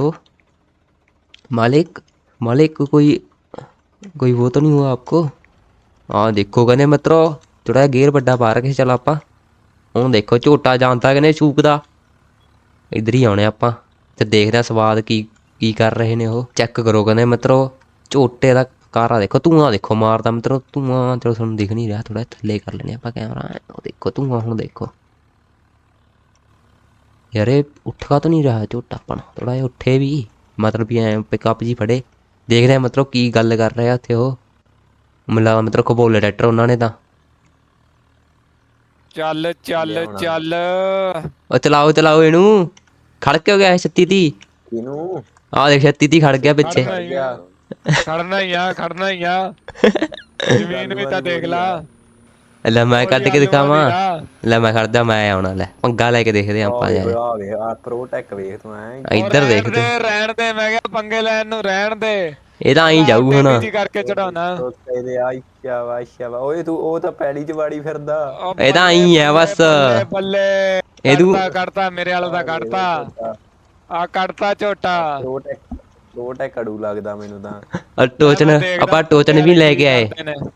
मालिक मालिक कोई कोई वो तो नहीं हुआ आपको हाँ देखो कहने मित्रो थोड़ा गेयर बड़ा पा रखे चल ਆਪਾਂ ਹੁਣ ਦੇਖੋ ਝੋਟਾ ਜਾਂਦਾ ਕਹਿੰਦੇ ਚੂਕਦਾ ਇਧਰ ਹੀ ਆਉਣੇ ਆਪਾਂ ਤੇ ਦੇਖਦੇ ਆ ਸਵਾਦ ਕੀ ਕੀ ਕਰ ਰਹੇ ਨੇ ਉਹ ਚੈੱਕ ਕਰੋ ਕਹਿੰਦੇ ਮਿੱਤਰੋ ਝੋਟੇ ਦਾ ਕਾਰਾ ਦੇਖੋ ਧੂਆਂ ਦੇਖੋ ਮਾਰਦਾ ਮਿੱਤਰੋ ਧੂਆਂ ਚਲੋ ਤੁਹਾਨੂੰ ਦਿਖ ਨਹੀਂ ਰਿਹਾ ਥੋੜਾ ਥੱਲੇ ਕਰ ਲੈਣੇ ਆਪਾਂ ਕੈਮਰਾ ਉਹ ਦੇਖੋ ਧੂਆਂ ਹੁਣ ਦੇਖੋ। ਯਾਰ ਇਹ ਉੱਠਾ ਤਾਂ ਨਹੀਂ ਰਿਹਾ ਝੋਟਾ ਆਪਣਾ ਥੋੜਾ ਜਿਹਾ ਉੱਠੇ ਵੀ। ਮਤਲਬ ਵੀ ਐ ਪਿਕਅਪ ਜੀ ਫੜੇ। ਦੇਖਦੇ ਆ ਮਤਲਬ ਕੀ ਗੱਲ ਕਰ ਰਿਹਾ ਉੱਥੇ ਉਹ। ਮਿਲਾ ਮਤਲਬ ਖਬੋਲੇ ਟਰੈਕਟਰ ਉਹਨਾਂ ਨੇ ਤਾਂ। ਚੱਲ ਚੱਲ ਚੱਲ। ਉਹ ਚਲਾਓ ਚਲਾਓ ਇਹਨੂੰ। ਖੜ ਕੇ ਹੋ ਗਿਆ 36 ਤੀ ਕਿਨੂੰ? ਆਹ ਦੇਖ 36 ਤੀ ਖੜ ਗਿਆ ਪਿੱਛੇ। ਖੜਨਾ ਹੀ ਆ ਖੜਨਾ ਹੀ ਆ। ਆ ਜ਼ਮੀਨ ਵੀ ਤਾਂ ਦੇਖ ਲਾ। ਲੈ ਮੈਂ ਕੱਢ ਕੇ ਦਿਖਾਵਾਂ। ਆ। ਲੈ ਮੈਂ ਖੜਦਾ ਮੈਂ ਆਉਣਾ ਲੈ। ਪੰਗਾ ਲੈ ਕੇ ਦੇਖਦੇ ਆ ਆਪਾਂ ਯਾਰ ਆ ਵੇ ਆ ਪ੍ਰੋਟੈਕ ਵੇਖ ਤੂੰ ਐ ਇੱਧਰ ਦੇਖ ਦੇ ਰਹਿਣ ਦੇ ਮੈਂ ਕਿਹਾ ਪੰਗੇ ਲੈਣ ਨੂੰ ਰਹਿਣ ਦੇ। ਇਹ ਤਾਂ ਆਈ ਜਾਊ ਹੁਣ। ਜੀ ਕਰਕੇ ਚੜਾਉਣਾ। ਤੋਤੇ ਦੇ ਆਇਸ਼ਾ ਵਾਸ਼ਾ ਵਾ ਓਏ ਤੂੰ ਉਹ ਤਾਂ ਪੈਲੀ ਚ ਵਾੜੀ ਫਿਰਦਾ। ਇਹ ਤਾਂ ਆਈ ਆ ਬਸ। ਬੱਲੇ ਇਹਦੂ- ਕੱਢਤਾ ਕੱਢਤਾ ਮੇਰੇ ਵਾਲਾ ਦਾ ਕੱਢਤਾ ਆ ਕੱਢਤਾ ਝੋਟਾ। ਪ੍ਰੋਟੈਕ ਪ੍ਰੋਟੈਕ ਅੜੂ ਲੱਗਦਾ ਮੈਨੂੰ ਤਾਂ। ਆ ਟੋਚਨ ਆਪਾਂ ਟੋਚਨ ਵੀ ਲੈ ਕੇ ਆਏ।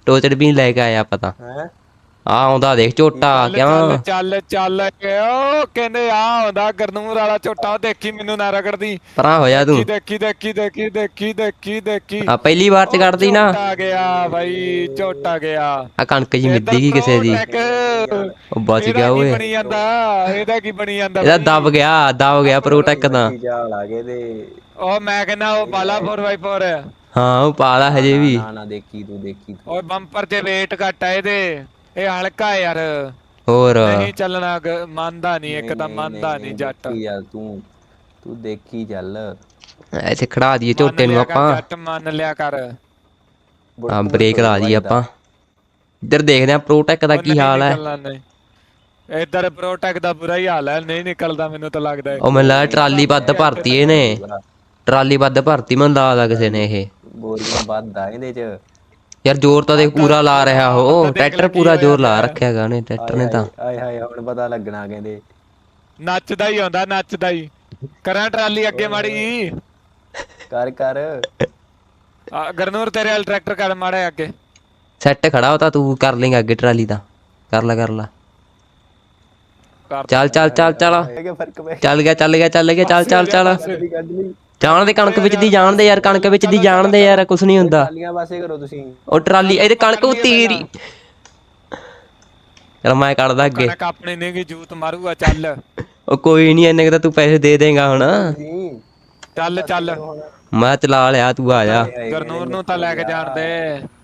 ਟੋਚਨ ਵੀ ਲੈ ਕੇ ਆਏ ਆਪਾਂ ਤਾਂ। ਹੈ? ਆ ਆਉਂਦਾ ਦੇਖ ਝੋਟਾ ਚੱਲ ਚੱਲ ਕਿਉਂ ਚੱਲ ਚੱਲ ਓ ਕਹਿੰਦੇ ਆ ਆਉਂਦਾ ਗਰਨੂਰ ਵਾਲਾ ਝੋਟਾ ਦੇਖੀ ਮੈਨੂੰ ਨਾ ਰਗੜਦੀ ਪਰਾਂ ਹੋਇਆ ਤੂੰ। ਦੇਖੀ ਦੇਖੀ ਦੇਖੀ ਦੇਖੀ ਦੇਖੀ ਦੇਖੀ ਆ ਪਹਿਲੀ ਵਾਰ ਚ ਕੱਢਦੀ ਨਾ। ਝੋਟਾ ਗਿਆ ਬਾਈ ਝੋਟਾ ਗਿਆ। ਆ ਕਣਕ ਜੀ ਮਿੱਦੀ ਗਈ ਕਿਸੇ ਦੀ। ਉਹ ਬਚ ਗਿਆ ਓਏ। ਬਣੀ ਜਾਂਦਾ? ਇਹਦਾ ਕੀ ਬਣੀ ਜਾਂਦਾ ਇਹਦਾ ਦਬ ਗਿਆ ਦਬ ਗਿਆ ਪ੍ਰੋਟੈਕ ਦਾ ਚਾਲ ਆ ਗਏ ਤੇ ਉਹ ਮੈਂ ਕਹਿੰਦਾ ਉਹ ਬਾਲਾ 4x4 ਹੈ ਹਾਂ ਉਹ ਪਾਲਾ ਹਜੇ ਵੀ। ਨਾ ਨਾ ਦੇਖੀ ਤੂੰ ਦੇਖੀ ਤੂੰ। ਓਏ ਬੰਪਰ ਤੇ weight ਘੱਟ ਆ ਇਹਦੇ। ਇਹ ਹਲਕਾ ਯਾਰ। ਹੋਰ। ਨਹੀਂ ਚੱਲਣਾ ਮੰਨਦਾ ਨਹੀਂ ਇੱਕ ਤਾਂ ਮੰਨਦਾ ਨਹੀਂ ਜੱਟ। ਯਾਰ ਤੂੰ। ਤੂੰ ਦੇਖੀ ਚੱਲ। ਐਸੇ ਖੜਾ ਦਈਏ ਝੋਟੇ ਨੂੰ ਆਪਾਂ। ਜੱਟ ਮੰਨ ਲਿਆ ਕਰ। ਹਾਂ ਬ੍ਰੇਕ ਲਾ ਦਈਏ ਆਪਾਂ। ਇੱਧਰ ਦੇਖਦੇ ਆ ਪ੍ਰੋਟੈਕ ਦਾ ਕੀ ਹਾਲ ਹੈ? ਇਧਰ ਪ੍ਰੋਟੈਕ ਦਾ ਬੁਰਾ ਹੀ ਹਾਲ ਹੈ ਨਹੀਂ ਨਿਕਲਦਾ ਮੈਨੂੰ ਤਾਂ ਲੱਗਦਾ ਉਹ ਮੈਨੂੰ ਲੱਗਦਾ ਟਰਾਲੀ ਵੱਧ ਭਰਤੀ ਇਹਨੇ। ਟਰਾਲੀ ਵੱਧ ਭਰਤੀ ਮੈਨੂੰ ਲੱਗਦਾ ਕਿਸੇ ਨੇ ਇਹ। ਬੋਰੀਆਂ ਵੱਧ ਆ ਇਹਦੇ ਚ। ਯਾਰ ਜ਼ੋਰ ਤਾਂ ਦੇਖ ਪੂਰਾ ਲਾ ਰਿਹਾ ਉਹ ਟਰੈਕਟਰ ਪੂਰਾ ਜ਼ੋਰ ਲਾ ਰੱਖਿਆ ਗਾ ਉਹਨੇ ਟਰੈਕਟਰ ਨੇ ਤਾਂ। ਆਏ ਹਾਏ ਹੁਣ ਪਤਾ ਲੱਗਣਾ ਕਹਿੰਦੇ। ਨੱਚਦਾ ਹੀ ਆਉਂਦਾ ਨੱਚਦਾ ਹੀ। ਕਰਾਂ ਟਰਾਲੀ ਅੱਗੇ ਮਾੜੀ ਜੀ। ਕਰ ਕਰ। ਆ, ਗਰਨੂਰ ਤੇਰੇ ਵਾਲ ਟਰੈਕਟਰ ਕਰ ਮਾੜਾ ਜਿਹਾ ਅੱਗੇ। ਸੈੱਟ ਖੜਾ ਉਹ ਤਾਂ ਤੂੰ ਕਰ ਲੇਗਾ ਅੱਗੇ ਟਰਾਲੀ ਦਾ ਕਰ ਲੈ ਕਰ ਲੈ। ਕਰ ਚੱਲ ਚੱਲ ਚੱਲ ਚੱਲ। ਇਹ ਕਿ ਫ਼ਰਕ ਪੈ ਚੱਲ ਗਿਆ ਚੱਲ ਗਿਆ ਚੱਲ ਗਿਆ ਚੱਲ ਚੱਲ। ਚੱਲ ਦੀ ਕੱਢ ਲਈ ਜਾਣ ਦੇ ਕਣਕ ਵਿੱਚ ਦੀ ਜਾਣ ਦੇ ਯਾਰ ਕਣਕ ਵਿੱਚ ਦੀ ਜਾਣ ਦੇ ਯਾਰ ਕੁਛ ਨਹੀਂ ਹੁੰਦਾ। ਟਾਲੀਆਂ ਪਾਸੇ ਕਰੋ ਤੁਸੀਂ। ਉਹ ਟਰਾਲੀ ਇਹਦੇ ਕਣਕ ਉਹ ਤੇਰੀ ਚਲ ਮੈਂ ਕੱਢਦਾ ਅੱਗੇ। ਕਣਕ ਆਪਣੀ ਨਹੀਂ ਗੀ ਜੂਤ ਮਾਰੂਗਾ ਚੱਲ। ਉਹ ਕੋਈ ਨਹੀਂ ਇੰਨੇ ਕੁ ਤਾਂ ਤੂੰ ਪੈਸੇ ਦੇ ਦੇਗਾ ਹੁਣ। ਚੱਲ ਚੱਲ। ਮੈਂ ਚਲਾ ਲਿਆ ਤੂੰ ਆ ਜਾ। ਗਰਨੂਰ ਨੂੰ ਤਾਂ ਲੈ ਕੇ ਜਾਣ ਦੇ।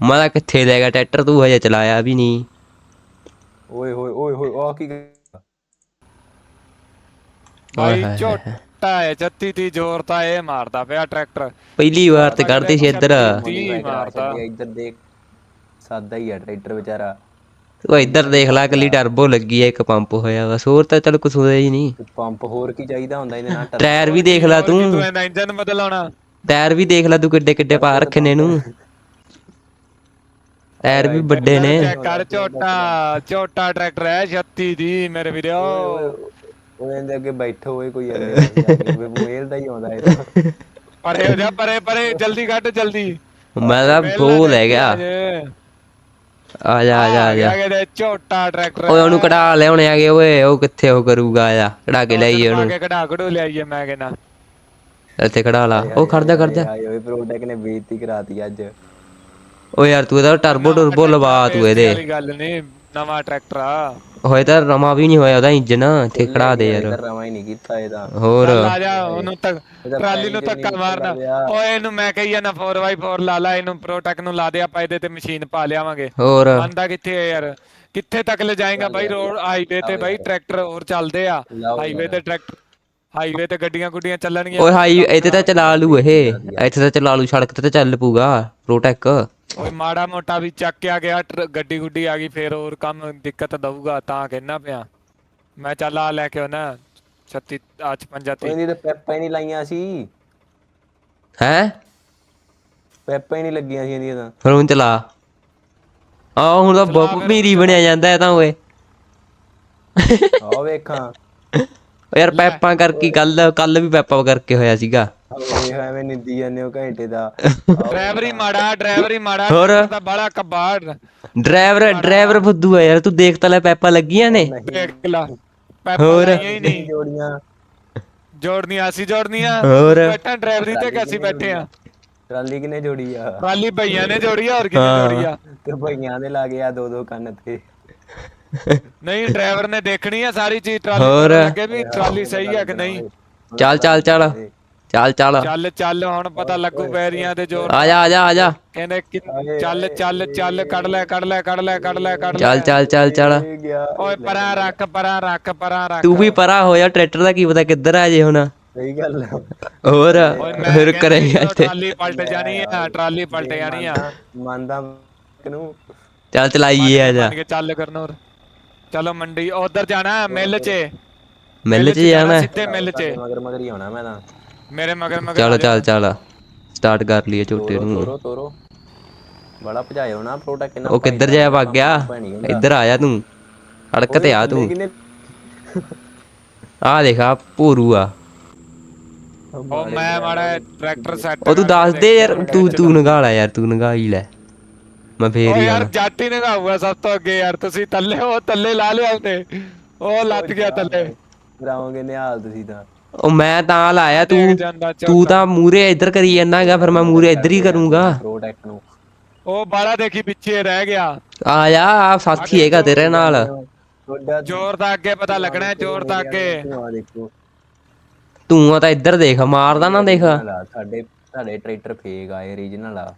ਮੈਂ ਤਾਂ ਕਿੱਥੇ ਲੈ ਗਿਆ ਟਰੈਕਟਰ ਤੂੰ ਹਜੇ ਚਲਾਇਆ ਵੀ ਨਹੀਂ। ਓਏ ਹੋਏ ਓਏ ਹੋਏ ਆ ਕੀ ਭਾਈ ਝੋਟਾ ਹੈ ਜੱਤੀ ਦੀ ਜ਼ੋਰ ਤਾਂ ਇਹ ਮਾਰਦਾ ਪਿਆ ਟਰੈਕਟਰ। ਪਹਿਲੀ ਵਾਰ ਤੇ ਕੱਢਦੀ ਸੀ ਇੱਧਰ। ਮਾਰਦਾ। ਇੱਧਰ ਦੇਖ ਸਾਦਾ ਹੀ ਆ ਟਰੈਕਟਰ ਵਿਚਾਰਾ। ਉਹ ਇੱਧਰ ਦੇਖ ਲੈ ਕੱਲੀ ਟਰਬੋ ਲੱਗੀ ਐ ਇੱਕ ਪੰਪ ਹੋਇਆ ਬਸ ਹੋਰ ਤਾਂ ਚੱਲ ਕੁਛ ਹੋਇਆ ਹੀ ਨਹੀਂ। ਤੇ ਪੰਪ ਹੋਰ ਕੀ ਚਾਹੀਦਾ ਹੁੰਦਾ ਇਹਦੇ ਨਾਲ? ਟਾਇਰ ਵੀ ਦੇਖ ਲੈ ਤੂੰ। ਤੂੰ ਇਹਦਾ ਇੰਜਨ ਬਦਲਾਉਣਾ? ਟਾਇਰ ਵੀ ਦੇਖ ਲੈ ਤੂੰ ਕਿੱਡੇ ਕਿੱਡੇ ਪਾ ਰੱਖੇ ਨੇ ਇਹਨੂੰ। ਟਾਇਰ ਵੀ ਵੱਡੇ ਨੇ। ਚੈੱਕ ਕਰ ਝੋਟਾ ਝੋਟਾ ਟਰੈਕਟਰ ਹੈ 36 ਦੀ ਮੇਰੇ ਵੀਰੋ। ਉਹ ਇਹਦੇ ਅੱਗੇ ਬੈਠੋ ਓਏ ਕੋਈ ਅੱਗੇ ਮੋਬਾਈਲ ਦਾ ਹੀ ਆਉਂਦਾ ਇਹ ਤਾਂ। ਪਰੇ ਹੋ ਜਾ ਪਰੇ ਪਰੇ ਜਲਦੀ ਕੱਢ ਜਲਦੀ। ਮੈਂ ਤਾਂ ਬੋ ਲੈ ਗਿਆ ਆ ਜਾ ਆ ਜਾ ਆ ਜਾ। ਗਿਆ ਕਿਤੇ ਝੋਟਾ ਟਰੈਕਟਰ। ਓਏ ਉਹਨੂੰ ਕਢਾ ਲਿਆਉਣੇ ਆਗੇ ਓਏ ਉਹ ਕਿੱਥੇ ਉਹ ਕਰੂਗਾ ਆ ਕਢਾ ਕੇ ਲਿਆਈਏ ਉਹਨੂੰ। ਕੇ ਕਢਾ ਕਢੂ ਲਿਆਈਏ ਮੈਂ ਕਹਿੰਦਾ। ਇੱਥੇ ਖੜਾ ਲਾ। ਉਹ ਖੜਦਾ ਖੜਦਾ ਓਏ ਪ੍ਰੋਟੈਕ ਨੇ ਬੇਇੱਜ਼ਤੀ ਕਰਾਤੀ ਅੱਜ? ਓ ਯਾਰ ਤੂੰ ਇਹਦਾ ਟਰਬੋ ਟਰਬੋ ਲਵਾ ਤੂੰ ਇਹਦੇ। ਗੱਲ ਨਹੀਂ ਨਵਾਂ ਟਰੈਕਟਰ ਆ। ਹੋਏ ਤਾਂ ਰਮਾ ਵੀ ਨਹੀਂ ਹੋਇਆ ਉਹਦਾ ਇੰਜਨ ਖੜਾ ਦੇ ਯਾਰ। ਰਵਾਂ ਹੀ ਨਹੀਂ ਕੀਤਾ ਇਹਦਾ। ਹੋਰ। ਆ ਜਾ ਉਹਨੂੰ ਤੱਕ ਟਰਾਲੀ ਨੂੰ ਧੱਕਾ ਮਾਰਨਾ। ਓਏ ਇਹਨੂੰ ਮੈਂ ਕਹੀ ਨਾ 4x4 ਲਾ ਲਾ ਇਹਨੂੰ ਪ੍ਰੋਟੈਕ ਨੂੰ ਲਾ ਦੇ ਆਪਾਂ ਇਹਦੇ ਤੇ ਮਸ਼ੀਨ ਪਾ ਲਿਆਵਾਂਗੇ। ਹੋਰ। ਆਂਦਾ ਕਿੱਥੇ ਹੈ ਯਾਰ? ਕਿੱਥੇ ਤੱਕ ਲੈ ਜਾਏਗਾ ਬਾਈ ਰੋਡ ਹਾਈਵੇ ਤੇ ਬਾਈ ਟਰੈਕਟਰ ਹੋਰ ਚੱਲਦੇ ਆ। ਹਾਈਵੇ ਤੇ ਟਰੈਕਟਰ ਹਾਈਵੇ ਤੇ ਗੱਡੀਆਂ ਗੁੱਡੀਆਂ ਚੱਲਣਗੀਆਂ ਓਏ ਹਾਈ ਇੱਥੇ ਤਾਂ ਚਲਾ ਲੂ ਇਹ। ਇੱਥੇ ਤਾਂ ਚਲਾ ਲੂ ਸੜਕ ਤੇ ਤਾਂ ਚੱਲ ਪੂਗਾ ਪ੍ਰੋਟੈਕ ਓਏ ਮਾੜਾ ਮੋਟਾ ਵੀ ਚੱਕਿਆ ਗਿਆ ਟਰ- ਗੱਡੀ ਗੁੱਡੀ ਆ ਗਈ ਫੇਰ ਹੋਰ ਕੰਮ ਦਿੱਕਤ ਦਊਗਾ ਤਾਂ ਕਹਿਣਾ ਪਿਆ। ਮੈਂ ਚੱਲ ਆ ਲੈ ਕੇ ਆਉਣਾ 36 ਆ 56 ਤੇ ਇਹਦੀ ਤਾਂ ਪੈਪਾਂ ਹੀ ਨਹੀਂ ਲਾਈਆਂ ਸੀ। ਹੈ? ਪੈਪਾਂ ਹੀ ਨਹੀਂ ਲੱਗੀਆਂ ਸੀ ਇਹਦੀਆਂ ਤਾਂ। ਫਿਰ ਹੁਣ ਚਲਾ। ਆ ਹੁਣ ਤਾਂ ਬੱਪ ਮੀਰੀ ਬਣਿਆ ਜਾਂਦਾ ਤਾਂ ਓਏ। ਆਹ ਵੇਖਾਂ। ਓ ਯਾਰ ਪੈਪਾਂ ਕਰਕੇ ਕੱਲ ਕੱਲ ਵੀ ਪੈਪਾਂ ਕਰਕੇ ਹੋਇਆ ਸੀਗਾ। ਓਏ ਐਵੇਂ ਨਿੰਦੀ ਜਾਂਦੇ ਹੋ ਘੰਟੇ ਦਾ। ਡਰਾਈਵਰ ਹੀ ਮਾੜਾ ਡਰਾਈਵਰ ਹੀ ਮਾੜਾ ਹੋਰ? ਤਾਂ ਬੜਾ ਕਬਾੜ। ਡਰਾਈਵਰ ਡਰਾਈਵਰ ਫੁੱਦੂ ਆ ਯਾਰ ਤੂੰ ਦੇਖ ਤਾਂ ਲੈ ਪੈਪਾਂ ਲੱਗੀਆਂ ਨੇ। ਦੇਖ ਲਾ ਪੈਪਾ ਹੋਰ? ਲਾਈਆਂ ਹੀ ਨਹੀਂ। ਜੋੜੀਆਂ। ਜੋੜਨੀਆਂ ਅਸੀਂ ਜੋੜਨੀਆਂ। ਹੋਰ? ਬੈਠਾ ਡਰਾਈਵਰੀ ਤੇ ਕਿ ਅਸੀਂ ਬੈਠੇ ਆ ਟਰਾਲੀ ਕਿਨੇ ਜੋੜੀ ਆ? ਟਰਾਲੀ ਭਈਆਂ ਨੇ ਜੋੜੀ ਆ ਹੋਰ ਕਿਹਨੇ ਜੋੜੀ ਆ ਤੇ ਭਈਆਂ ਦੇ ਲਾ ਗਿਆ ਦੋ ਦੋ ਕੰਨ ਤੇ। ਨਹੀਂ ਡਰਾਈਵਰ ਨੇ ਦੇਖਣੀ ਆ ਸਾਰੀ ਚੀਜ਼ ਟਰਾਲੀ ਹੋਰ? ਲੱਗੇ ਵੀ ਟਰਾਲੀ ਸਹੀ ਆ ਕਿ ਨਹੀਂ? ਚੱਲ ਚੱਲ ਚੱਲ। ਚੱਲ ਚੱਲ। ਚੱਲ ਚੱਲ ਹੁਣ ਪਤਾ ਲੱਗੂ ਪੈਰੀਆਂ ਦੇ ਜ਼ੋਰ ਆ ਜਾ ਆ ਜਾ ਆ ਜਾ। ਕਹਿੰਦੇ ਕਿ ਚੱਲ ਚੱਲ ਚੱਲ ਕੱਢ ਲੈ ਕੱਢ ਲੈ ਕੱਢ ਲੈ ਕੱਢ ਲੈ ਕੱਢ ਲੈ। ਚੱਲ ਚੱਲ ਚੱਲ। ਚੱਲ ਇਹ ਗਿਆ ਓਏ ਪਰਾਂ ਰੱਖ ਪਰਾਂ ਰੱਖ ਪਰਾਂ ਰੱਖ। ਤੂੰ ਵੀ ਪਰਾ ਹੋਇਆ ਟਰੈਕਟਰ ਦਾ ਕੀ ਪਤਾ ਕਿੱਧਰ ਆ ਜੇ ਹੁਣ। ਸਹੀ ਗੱਲ ਹੋਰ ਓਏ ਮੈਂ ਫਿਰ ਕਹਿੰਦੀ ਕਰੇਗਾ ਜਦੋਂ ਇੱਥੇ ਟਰਾਲੀ ਪਲਟ ਜਾਣੀ ਆ ਟਰਾਲੀ ਪਲਟ ਜਾਣੀ ਆ। ਮੰਨਦਾ ਨੂੰ ਚੱਲ ਚਲਾਈਏ ਆ ਜਾ। ਮੰਨ ਕੇ ਚੱਲ ਕਰਨੋਰ। ਚਲੋ ਮੰਡੀ ਉਧਰ ਜਾਣਾ ਮਿਲ 'ਚ। ਮਿਲ ਚ ਜਾਣਾ ਸਿੱਧੇ ਮਿਲ 'ਚ। ਮਗਰ ਮਗਰ ਹੀ ਆਉਣਾ ਮੈਂ ਤਾਂ। ਮੇਰੇ ਮਗਰ ਮਗਰ ਚੱਲ ਚੱਲ ਚੱਲ। ਸਟਾਰਟ ਕਰ ਲਈਏ ਝੋਟੇ ਨੂੰ। ਤੋਰੋ ਤੋਰੋ। ਬੜਾ ਭਜਾਇਓ ਨਾ ਪ੍ਰੋਟਾ ਕਿੰਨਾ ਉਹ ਕਿੱਧਰ ਜਾਇਆ ਵਗ ਗਿਆ ਇੱਧਰ ਆਇਆ ਤੂੰ। ਸੜਕ ਤੇ ਆ ਤੂੰ। ਆ ਦੇਖ ਆ ਭੂਰੂ ਆ। ਉਹ ਮੈਂ ਮਾੜਾ ਟਰੈਕਟਰ ਸੈੱਟ ਉਹ ਤੂੰ ਦੱਸ ਦੇ ਯਾਰ ਤੂੰ ਤੂੰ ਨਗਾਲਾ ਯਾਰ ਤੂੰ ਨਗਾ ਹੀ ਲੈ। ਮੈਂ ਫੇਰ ਉਹ ਹੀ ਯਾਰ ਆਣਾ ਜੱਟ ਹੀ ਨਗਾਊਗਾ ਸਭ ਤੋਂ ਅੱਗੇ ਯਾਰ ਤੁਸੀਂ ਥੱਲੇ ਉਹ ਥੱਲੇ ਲਾ ਲਿਆ ਉਹਨੇ। ਉਹ ਲੱਤ ਗਿਆ ਥੱਲੇ। ਕਰਾਓਗੇ ਨਿਹਾਲ ਤੁਸੀਂ ਤਾਂ। ਉਹ ਮੈਂ ਤਾਂ ਲਾਇਆ ਤੂੰ ਦੇਖ ਜਾਂਦਾ ਤੂੰ ਤਾਂ ਮੂਰੇ ਇੱਧਰ ਕਰੀ ਜਾਣਾਗਾ ਫਿਰ ਮੈਂ ਮੂਰੇ ਇੱਧਰ ਹੀ ਕਰੂੰਗਾ। ਪ੍ਰੋਟੈਕਟ ਨੂੰ। ਉਹ ਬਾਲਾ ਦੇਖੀ ਪਿੱਛੇ ਰਹਿ ਗਿਆ। ਆ ਜਾ ਆ ਸਾਥੀ ਹੈਗਾ ਤੇਰੇ ਨਾਲ। ਤੁਹਾਡਾ ਜ਼ੋਰ ਦਾ ਅੱਗੇ ਪਤਾ ਲੱਗਣਾ ਹੈ, ਜ਼ੋਰ ਦਾ ਅੱਗੇ। ਆ ਦੇਖੋ। ਤੂੰ ਆ ਤਾਂ ਇੱਧਰ ਦੇਖ ਮਾਰਦਾ ਨਾ ਦੇਖ। ਆ, ਸਾਡੇ ਸਾਡੇ ਟਰੈਕਟਰ ਫੇਕ ਆਏ ਰੀਜਨਲ ਆ।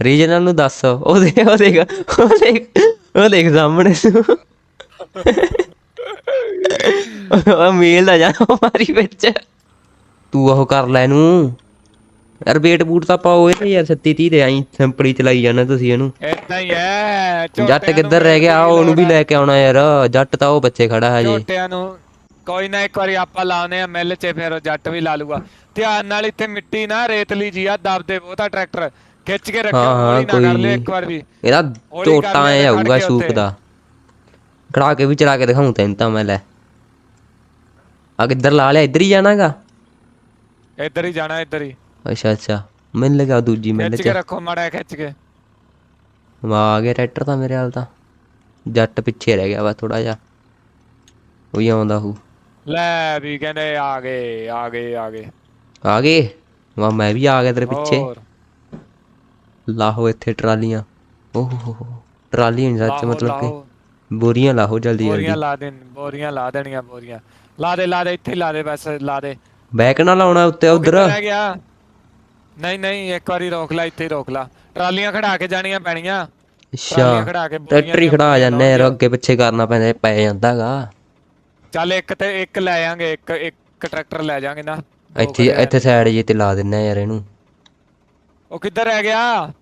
ਰੀਜਨਲ ਨੂੰ ਦੱਸ। ਉਹ ਦੇਖ ਉਹ ਦੇਖ ਉਹ ਦੇਖ ਉਹ ਦੇਖ ਸਾਹਮਣੇ। ਉਹ ਮੇਲ ਦਾ ਜਾ ਮਾਰੀ ਵਿੱਚ। ਤੂੰ ਉਹ ਕਰ ਲੈ ਇਹਨੂੰ। ਯਾਰ ਵੇਟ ਬੂਟ ਤਾਂ ਪਾਓ ਇਹ ਯਾਰ 36 30 ਦੇ ਆਈ ਸਿੰਪਲੀ ਚਲਾਈ ਜਾਣਾ ਤੁਸੀਂ ਇਹਨੂੰ। ਏਦਾਂ ਹੀ ਹੈ ਜੱਟ ਕਿੱਧਰ ਰਹਿ ਗਿਆ ਉਹ ਉਹਨੂੰ ਵੀ ਲੈ ਕੇ ਆਉਣਾ ਯਾਰ ਜੱਟ ਤਾਂ ਉਹ ਬੱਚੇ ਖੜਾ ਹਜੇ। ਝੋਟਿਆਂ ਨੂੰ ਕੋਈ ਨਾ ਇੱਕ ਵਾਰੀ ਆਪਾਂ ਲਾਉਨੇ ਆ ਮਿੱਲ 'ਚ ਫਿਰ ਜੱਟ ਵੀ ਲਾ ਲੂਗਾ ਧਿਆਨ ਨਾਲ ਇੱਥੇ ਮਿੱਟੀ ਨਾ ਰੇਤਲੀ ਜੀ ਆ ਦਬਦੇ ਬਹੁਤਾ ਟਰੈਕਟਰ। ਖਿੱਚ ਕੇ ਰੱਖਿਓ ਹਾਂ, ਹਾਂ, ਕੋਈ ਕਰ ਲਿਓ ਨੀ। ਇੱਕ ਵਾਰ ਵੀ। ਇਹਦਾ ਕਰ ਐ ਆਊਗਾ ਸ਼ੂਕ। ਦਾ। ਖੜਾ ਕੇ ਵੀ ਚਲਾ ਕੇ ਦਿਖਾਉਂ ਤੈਨੂੰ ਤਾਂ ਮੈਂ ਲੈ। ਆ ਕਿੱਧਰ ਲਾ ਲਿਆ? ਇੱਧਰ ਹੀ ਜਾਣਾਗਾ? ਇੱਧਰ ਹੀ ਜਾਣਾ ਇੱਧਰ ਹੀ। ਅੱਛਾ ਅੱਛਾ। ਮੈਨੂੰ ਲੱਗਾ ਦੂਜੀ ਮਿਲ ਖਿੱਚ ਚ। ਕੇ ਰੱਖੋ ਮਾੜਾ ਖਿੱਚ ਕੇ। ਆ ਗਿਆ ਟਰੈਕਟਰ ਤਾਂ ਮੇਰੇ ਹਾਲ ਤਾਂ। ਜੱਟ ਪਿੱਛੇ ਰਹਿ ਗਿਆ ਵਾ ਥੋੜਾ ਜਿਹਾ। ਉਹ ਹੀ ਆਉਂਦਾ ਹੂ। ਲੈ ਵੀ ਕਹਿੰਦੇ ਆ ਗਏ ਆ ਗਏ ਆ ਗਏ। ਆ ਗਏ? ਵਾ ਮੈਂ ਵੀ ਆ ਗਿਆ ਤੇਰੇ ਪਿੱਛੇ। ਹੋਰ। ਲਾਹੋ ਇੱਥੇ ਟਰਾਲੀਆਂ। ਓਹ ਹੋ ਹੋ ਟਰਾਲੀ ਨਹੀਂ ਸੱਚ ਮਤਲਬ ਕਿ। ਬੋਰੀਆਂ ਲਾਹੋ ਜਲਦੀ ਬੋਰੀਆਂ ਜਲਦੀ ਲਾ ਦੇਣ ਬੋਰੀਆਂ ਲਾ ਦੇਣੀਆਂ ਬੋਰੀਆਂ। ਲਾ ਦੇ ਲਾ ਦੇ ਇੱਥੇ ਲਾ ਦੇ ਬਸ ਲਾ ਦੇ। ਬੈਕ ਨਾ ਲਾਉਣਾ ਉੱਤੇ ਉਧਰ। ਕਿੱਧਰ ਰਹਿ ਗਿਆ? ਨਹੀਂ ਨਹੀਂ ਇੱਕ ਵਾਰੀ ਰੋਕ ਲੈ ਇੱਥੇ ਰੋਕ ਲੈ। ਟਰਾਲੀਆਂ ਖੜਾ ਕੇ ਜਾਣੀਆਂ ਪੈਣੀਆਂ। ਅੱਛਾ। ਟਰਾਲੀਆਂ ਖੜਾ ਕੇ ਬੋਰੀਆਂ ਟਰੈਕਟਰ ਹੀ ਖੜਾ ਜਾਂਦੇ ਯਾਰ। ਅੱਗੇ ਪਿੱਛੇ ਕਰਨਾ ਪੈਂਦਾ ਪੈ ਜਾਂਦਾਗਾ। ਚੱਲ ਇੱਕ ਤੇ ਇੱਕ ਲੈ ਜਾਾਂਗੇ ਇੱਕ ਇੱਕ ਟਰੈਕਟਰ ਲੈ ਜਾਾਂਗੇ ਨਾ। ਇੱਥੇ ਇੱਥੇ ਸਾਈਡ ਜੇ ਤੇ ਲਾ ਦਿੰਨਾ ਯਾਰ ਇਹਨੂੰ। ਉਹ ਕਿੱਧਰ ਰਹਿ ਗਿਆ?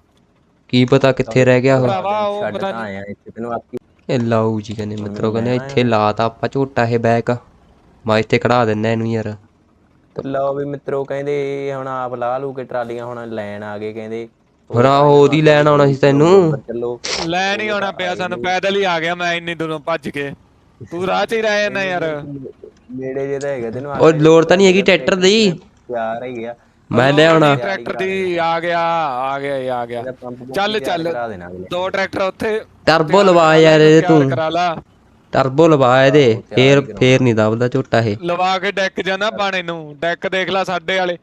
ਕੀ ਪਤਾ ਕਿੱਥੇ ਰਹਿ ਗਿਆ ਉਹ। ਭਰਾਵਾ ਉਹ ਛੱਡ ਪਤਾ ਤਾਂ ਆਇਆ ਇੱਥੇ ਤੈਨੂੰ ਆਪੀ ਇਹ ਲਾਊ ਜੀ ਕਹਿੰਦੇ ਮਿੱਤਰੋ ਕਹਿੰਦੇ ਇੱਥੇ ਲਾਤਾ ਆਪਾਂ ਝੋਟਾ ਇਹ ਬੈਕ। ਮੈਂ ਇੱਥੇ ਖੜਾ ਦਿੰਨਾ ਇਹਨੂੰ ਯਾਰ। ਤੇ ਲਓ ਵੀ ਮਿੱਤਰੋ ਕਹਿੰਦੇ ਹੁਣ ਆਪ ਲਾ ਲੂ ਕੇ ਟਰਾਲੀਆਂ ਹੁਣ ਲੈਣ ਆ ਗਏ ਕਹਿੰਦੇ। ਹੋਰ ਉਹਦੀ ਲੈਣ ਆਉਣਾ ਸੀ ਤੈਨੂੰ। ਚੱਲੋ। ਲੈ ਨਹੀਂ ਆਉਣਾ ਪਿਆ ਸਾਨੂੰ ਪੈਦਲ ਹੀ ਆ ਗਿਆ ਮੈਂ ਇੰਨੀ ਦੂਰੋਂ ਭੱਜ ਕੇ। ਤੂੰ ਰਾਹ 'ਚ ਹੀ ਰਹਿ ਜਾਂਦਾ ਯਾਰ। ਨੇੜੇ ਜੇ ਤਾਂ ਹੈਗਾ ਤੈਨੂੰ ਉਹ ਲੋੜ ਤਾਂ ਨਹੀਂ ਹੈਗੀ ਟਰੈਕਟਰ ਦੀ। ਪਿਆਰ ਹੀ ਗਿਆ ਮੈਂ ਲੈ ਆਉਣਾ ਟਰੈਕਟਰ ਦੀ ਆ ਗਿਆ ਆ ਗਿਆ ਇਹ ਆ ਗਿਆ। ਚੱਲ ਚੱਲ ਦੋ ਟਰੈਕਟਰ ਉੱਥੇ। ਟਰਬੋ ਲਵਾ ਯਾਰ ਤਿਆਰ ਤੂੰ। ਕਰਾ ਲਾ। ਟਰਬੋ ਲਵਾ ਇਹਦੇ ਫੇਰ ਫੇਰ ਨਹੀਂ ਦਬਦਾ ਝੋਟਾ ਇਹ। ਲਵਾ ਕੇ ਡੈਕ ਜਾਣਾ ਬਾਣੇ ਨੂੰ। ਡੈਕ ਦੇਖ ਲੈ ਸਾਡੇ ਵਾਲੇ।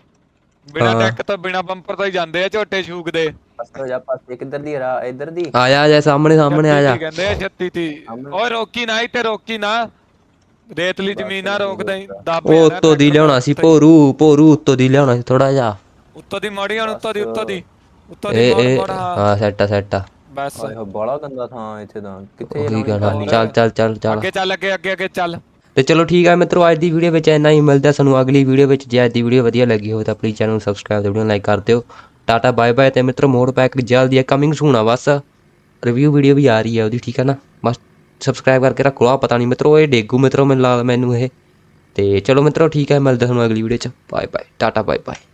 ਬਿਨਾ ਡੈਕ ਤੋਂ ਬਿਨਾ ਬੰਪਰ ਤੋਂ ਹੀ ਜਾਂਦੇ ਆ ਝੋਟੇ ਛੂਕ ਦੇ। ਪਾਸੇ ਹੋ ਜਾ ਪਾਸੇ ਕਿੱਧਰ ਦੀ ਰਾ ਇੱਧਰ ਦੀ? ਆ ਜਾ ਆ ਜਾ ਸਾਹਮਣੇ ਸਾਹਮਣੇ ਆ ਜਾ। ਕਹਿੰਦੇ ਆ 36 ਤੀ ਓਏ ਰੋਕੀ ਨਾ ਇੱਥੇ ਰੋਕੀ ਨਾ। ਰੇਤਲੀ ਜ਼ਮੀਨ ਨਾ ਰੋਕ ਦੇ ਦੱਬ ਉਹ ਉੱਤੋਂ ਦੀ ਲਿਆਉਣਾ ਸੀ ਭੋਰੂ ਭੋਰੂ ਉੱਤੋਂ ਦੀ ਲਿਆਉਣਾ ਸੀ ਥੋੜਾ ਜਿਹਾ। ਉੱਤੋਂ ਦੀ ਮੋੜੀ ਹੁਣ ਉੱਤੋਂ ਦੀ ਉੱਤੋਂ ਦੀ। ਉੱਤੋਂ ਦੀ ਇਹ ਮੋੜ ਇਹ ਮੋੜ। ਹਾਂ ਹਾਂ ਸੈੱਟ ਆ ਸੈੱਟ ਆ। ਬਸ। ਆਏ ਹੋ ਬੜਾ ਗੰਦਾ ਥਾਂ ਇੱਥੇ ਤਾਂ। ਕਿੱਥੇ ਕੀ ਕਹਿਣਾ। ਚੱਲ ਚੱਲ ਚੱਲ ਚੱਲ। ਅੱਗੇ ਚੱਲ ਅੱਗੇ ਅੱਗੇ ਅੱਗੇ ਚੱਲ। ਤੇ ਚਲੋ ਠੀਕ ਹੈ ਮਿੱਤਰੋ ਅੱਜ ਦੀ ਵੀਡੀਓ ਵਿੱਚ ਇੰਨਾ ਹੀ। ਮਿਲਦਾ ਸਾਨੂੰ ਅਗਲੀ ਵੀਡੀਓ ਵਿੱਚ। ਜੇ ਅੱਜ ਦੀ ਵੀਡੀਓ ਵਧੀਆ ਲੱਗੀ ਹੋਵੇ ਤਾਂ ਪਲੀਜ਼ ਚੈਨਲ ਨੂੰ ਸਬਸਕ੍ਰਾਈਬ ਤੇ ਵੀਡੀਓ ਨੂੰ ਲਾਈਕ ਕਰ ਦਿਓ। ਟਾਟਾ ਬਾਏ ਬਾਏ ਤੇ ਮਿੱਤਰੋ ਮੋੜ ਪੈਕ ਜਲਦੀ ਹੈ ਕਮਿੰਗ ਸੂਨ ਆ ਬਸ। ਰਿਵਿਊ ਵੀਡੀਓ ਵੀ ਆ ਰਹੀ ਹੈ ਉਹਦੀ ਠੀਕ ਹੈ ਨਾ? ਬਸ ਸਬਸਕ੍ਰਾਈਬ ਕਰਕੇ ਰੱਖੋ ਆ ਪਤਾ ਨਹੀਂ ਮਿੱਤਰੋ, ਇਹ ਡੇਗੂ ਮਿੱਤਰੋ ਮੈਨੂੰ ਲਾ ਮੈਨੂੰ ਇਹ। ਤੇ ਚਲੋ ਮਿੱਤਰੋ, ਠੀਕ ਹੈ, ਮਿਲਦੇ ਤੁਹਾਨੂੰ ਅਗਲੀ ਵੀਡੀਓ ਚ। Bye bye tata bye bye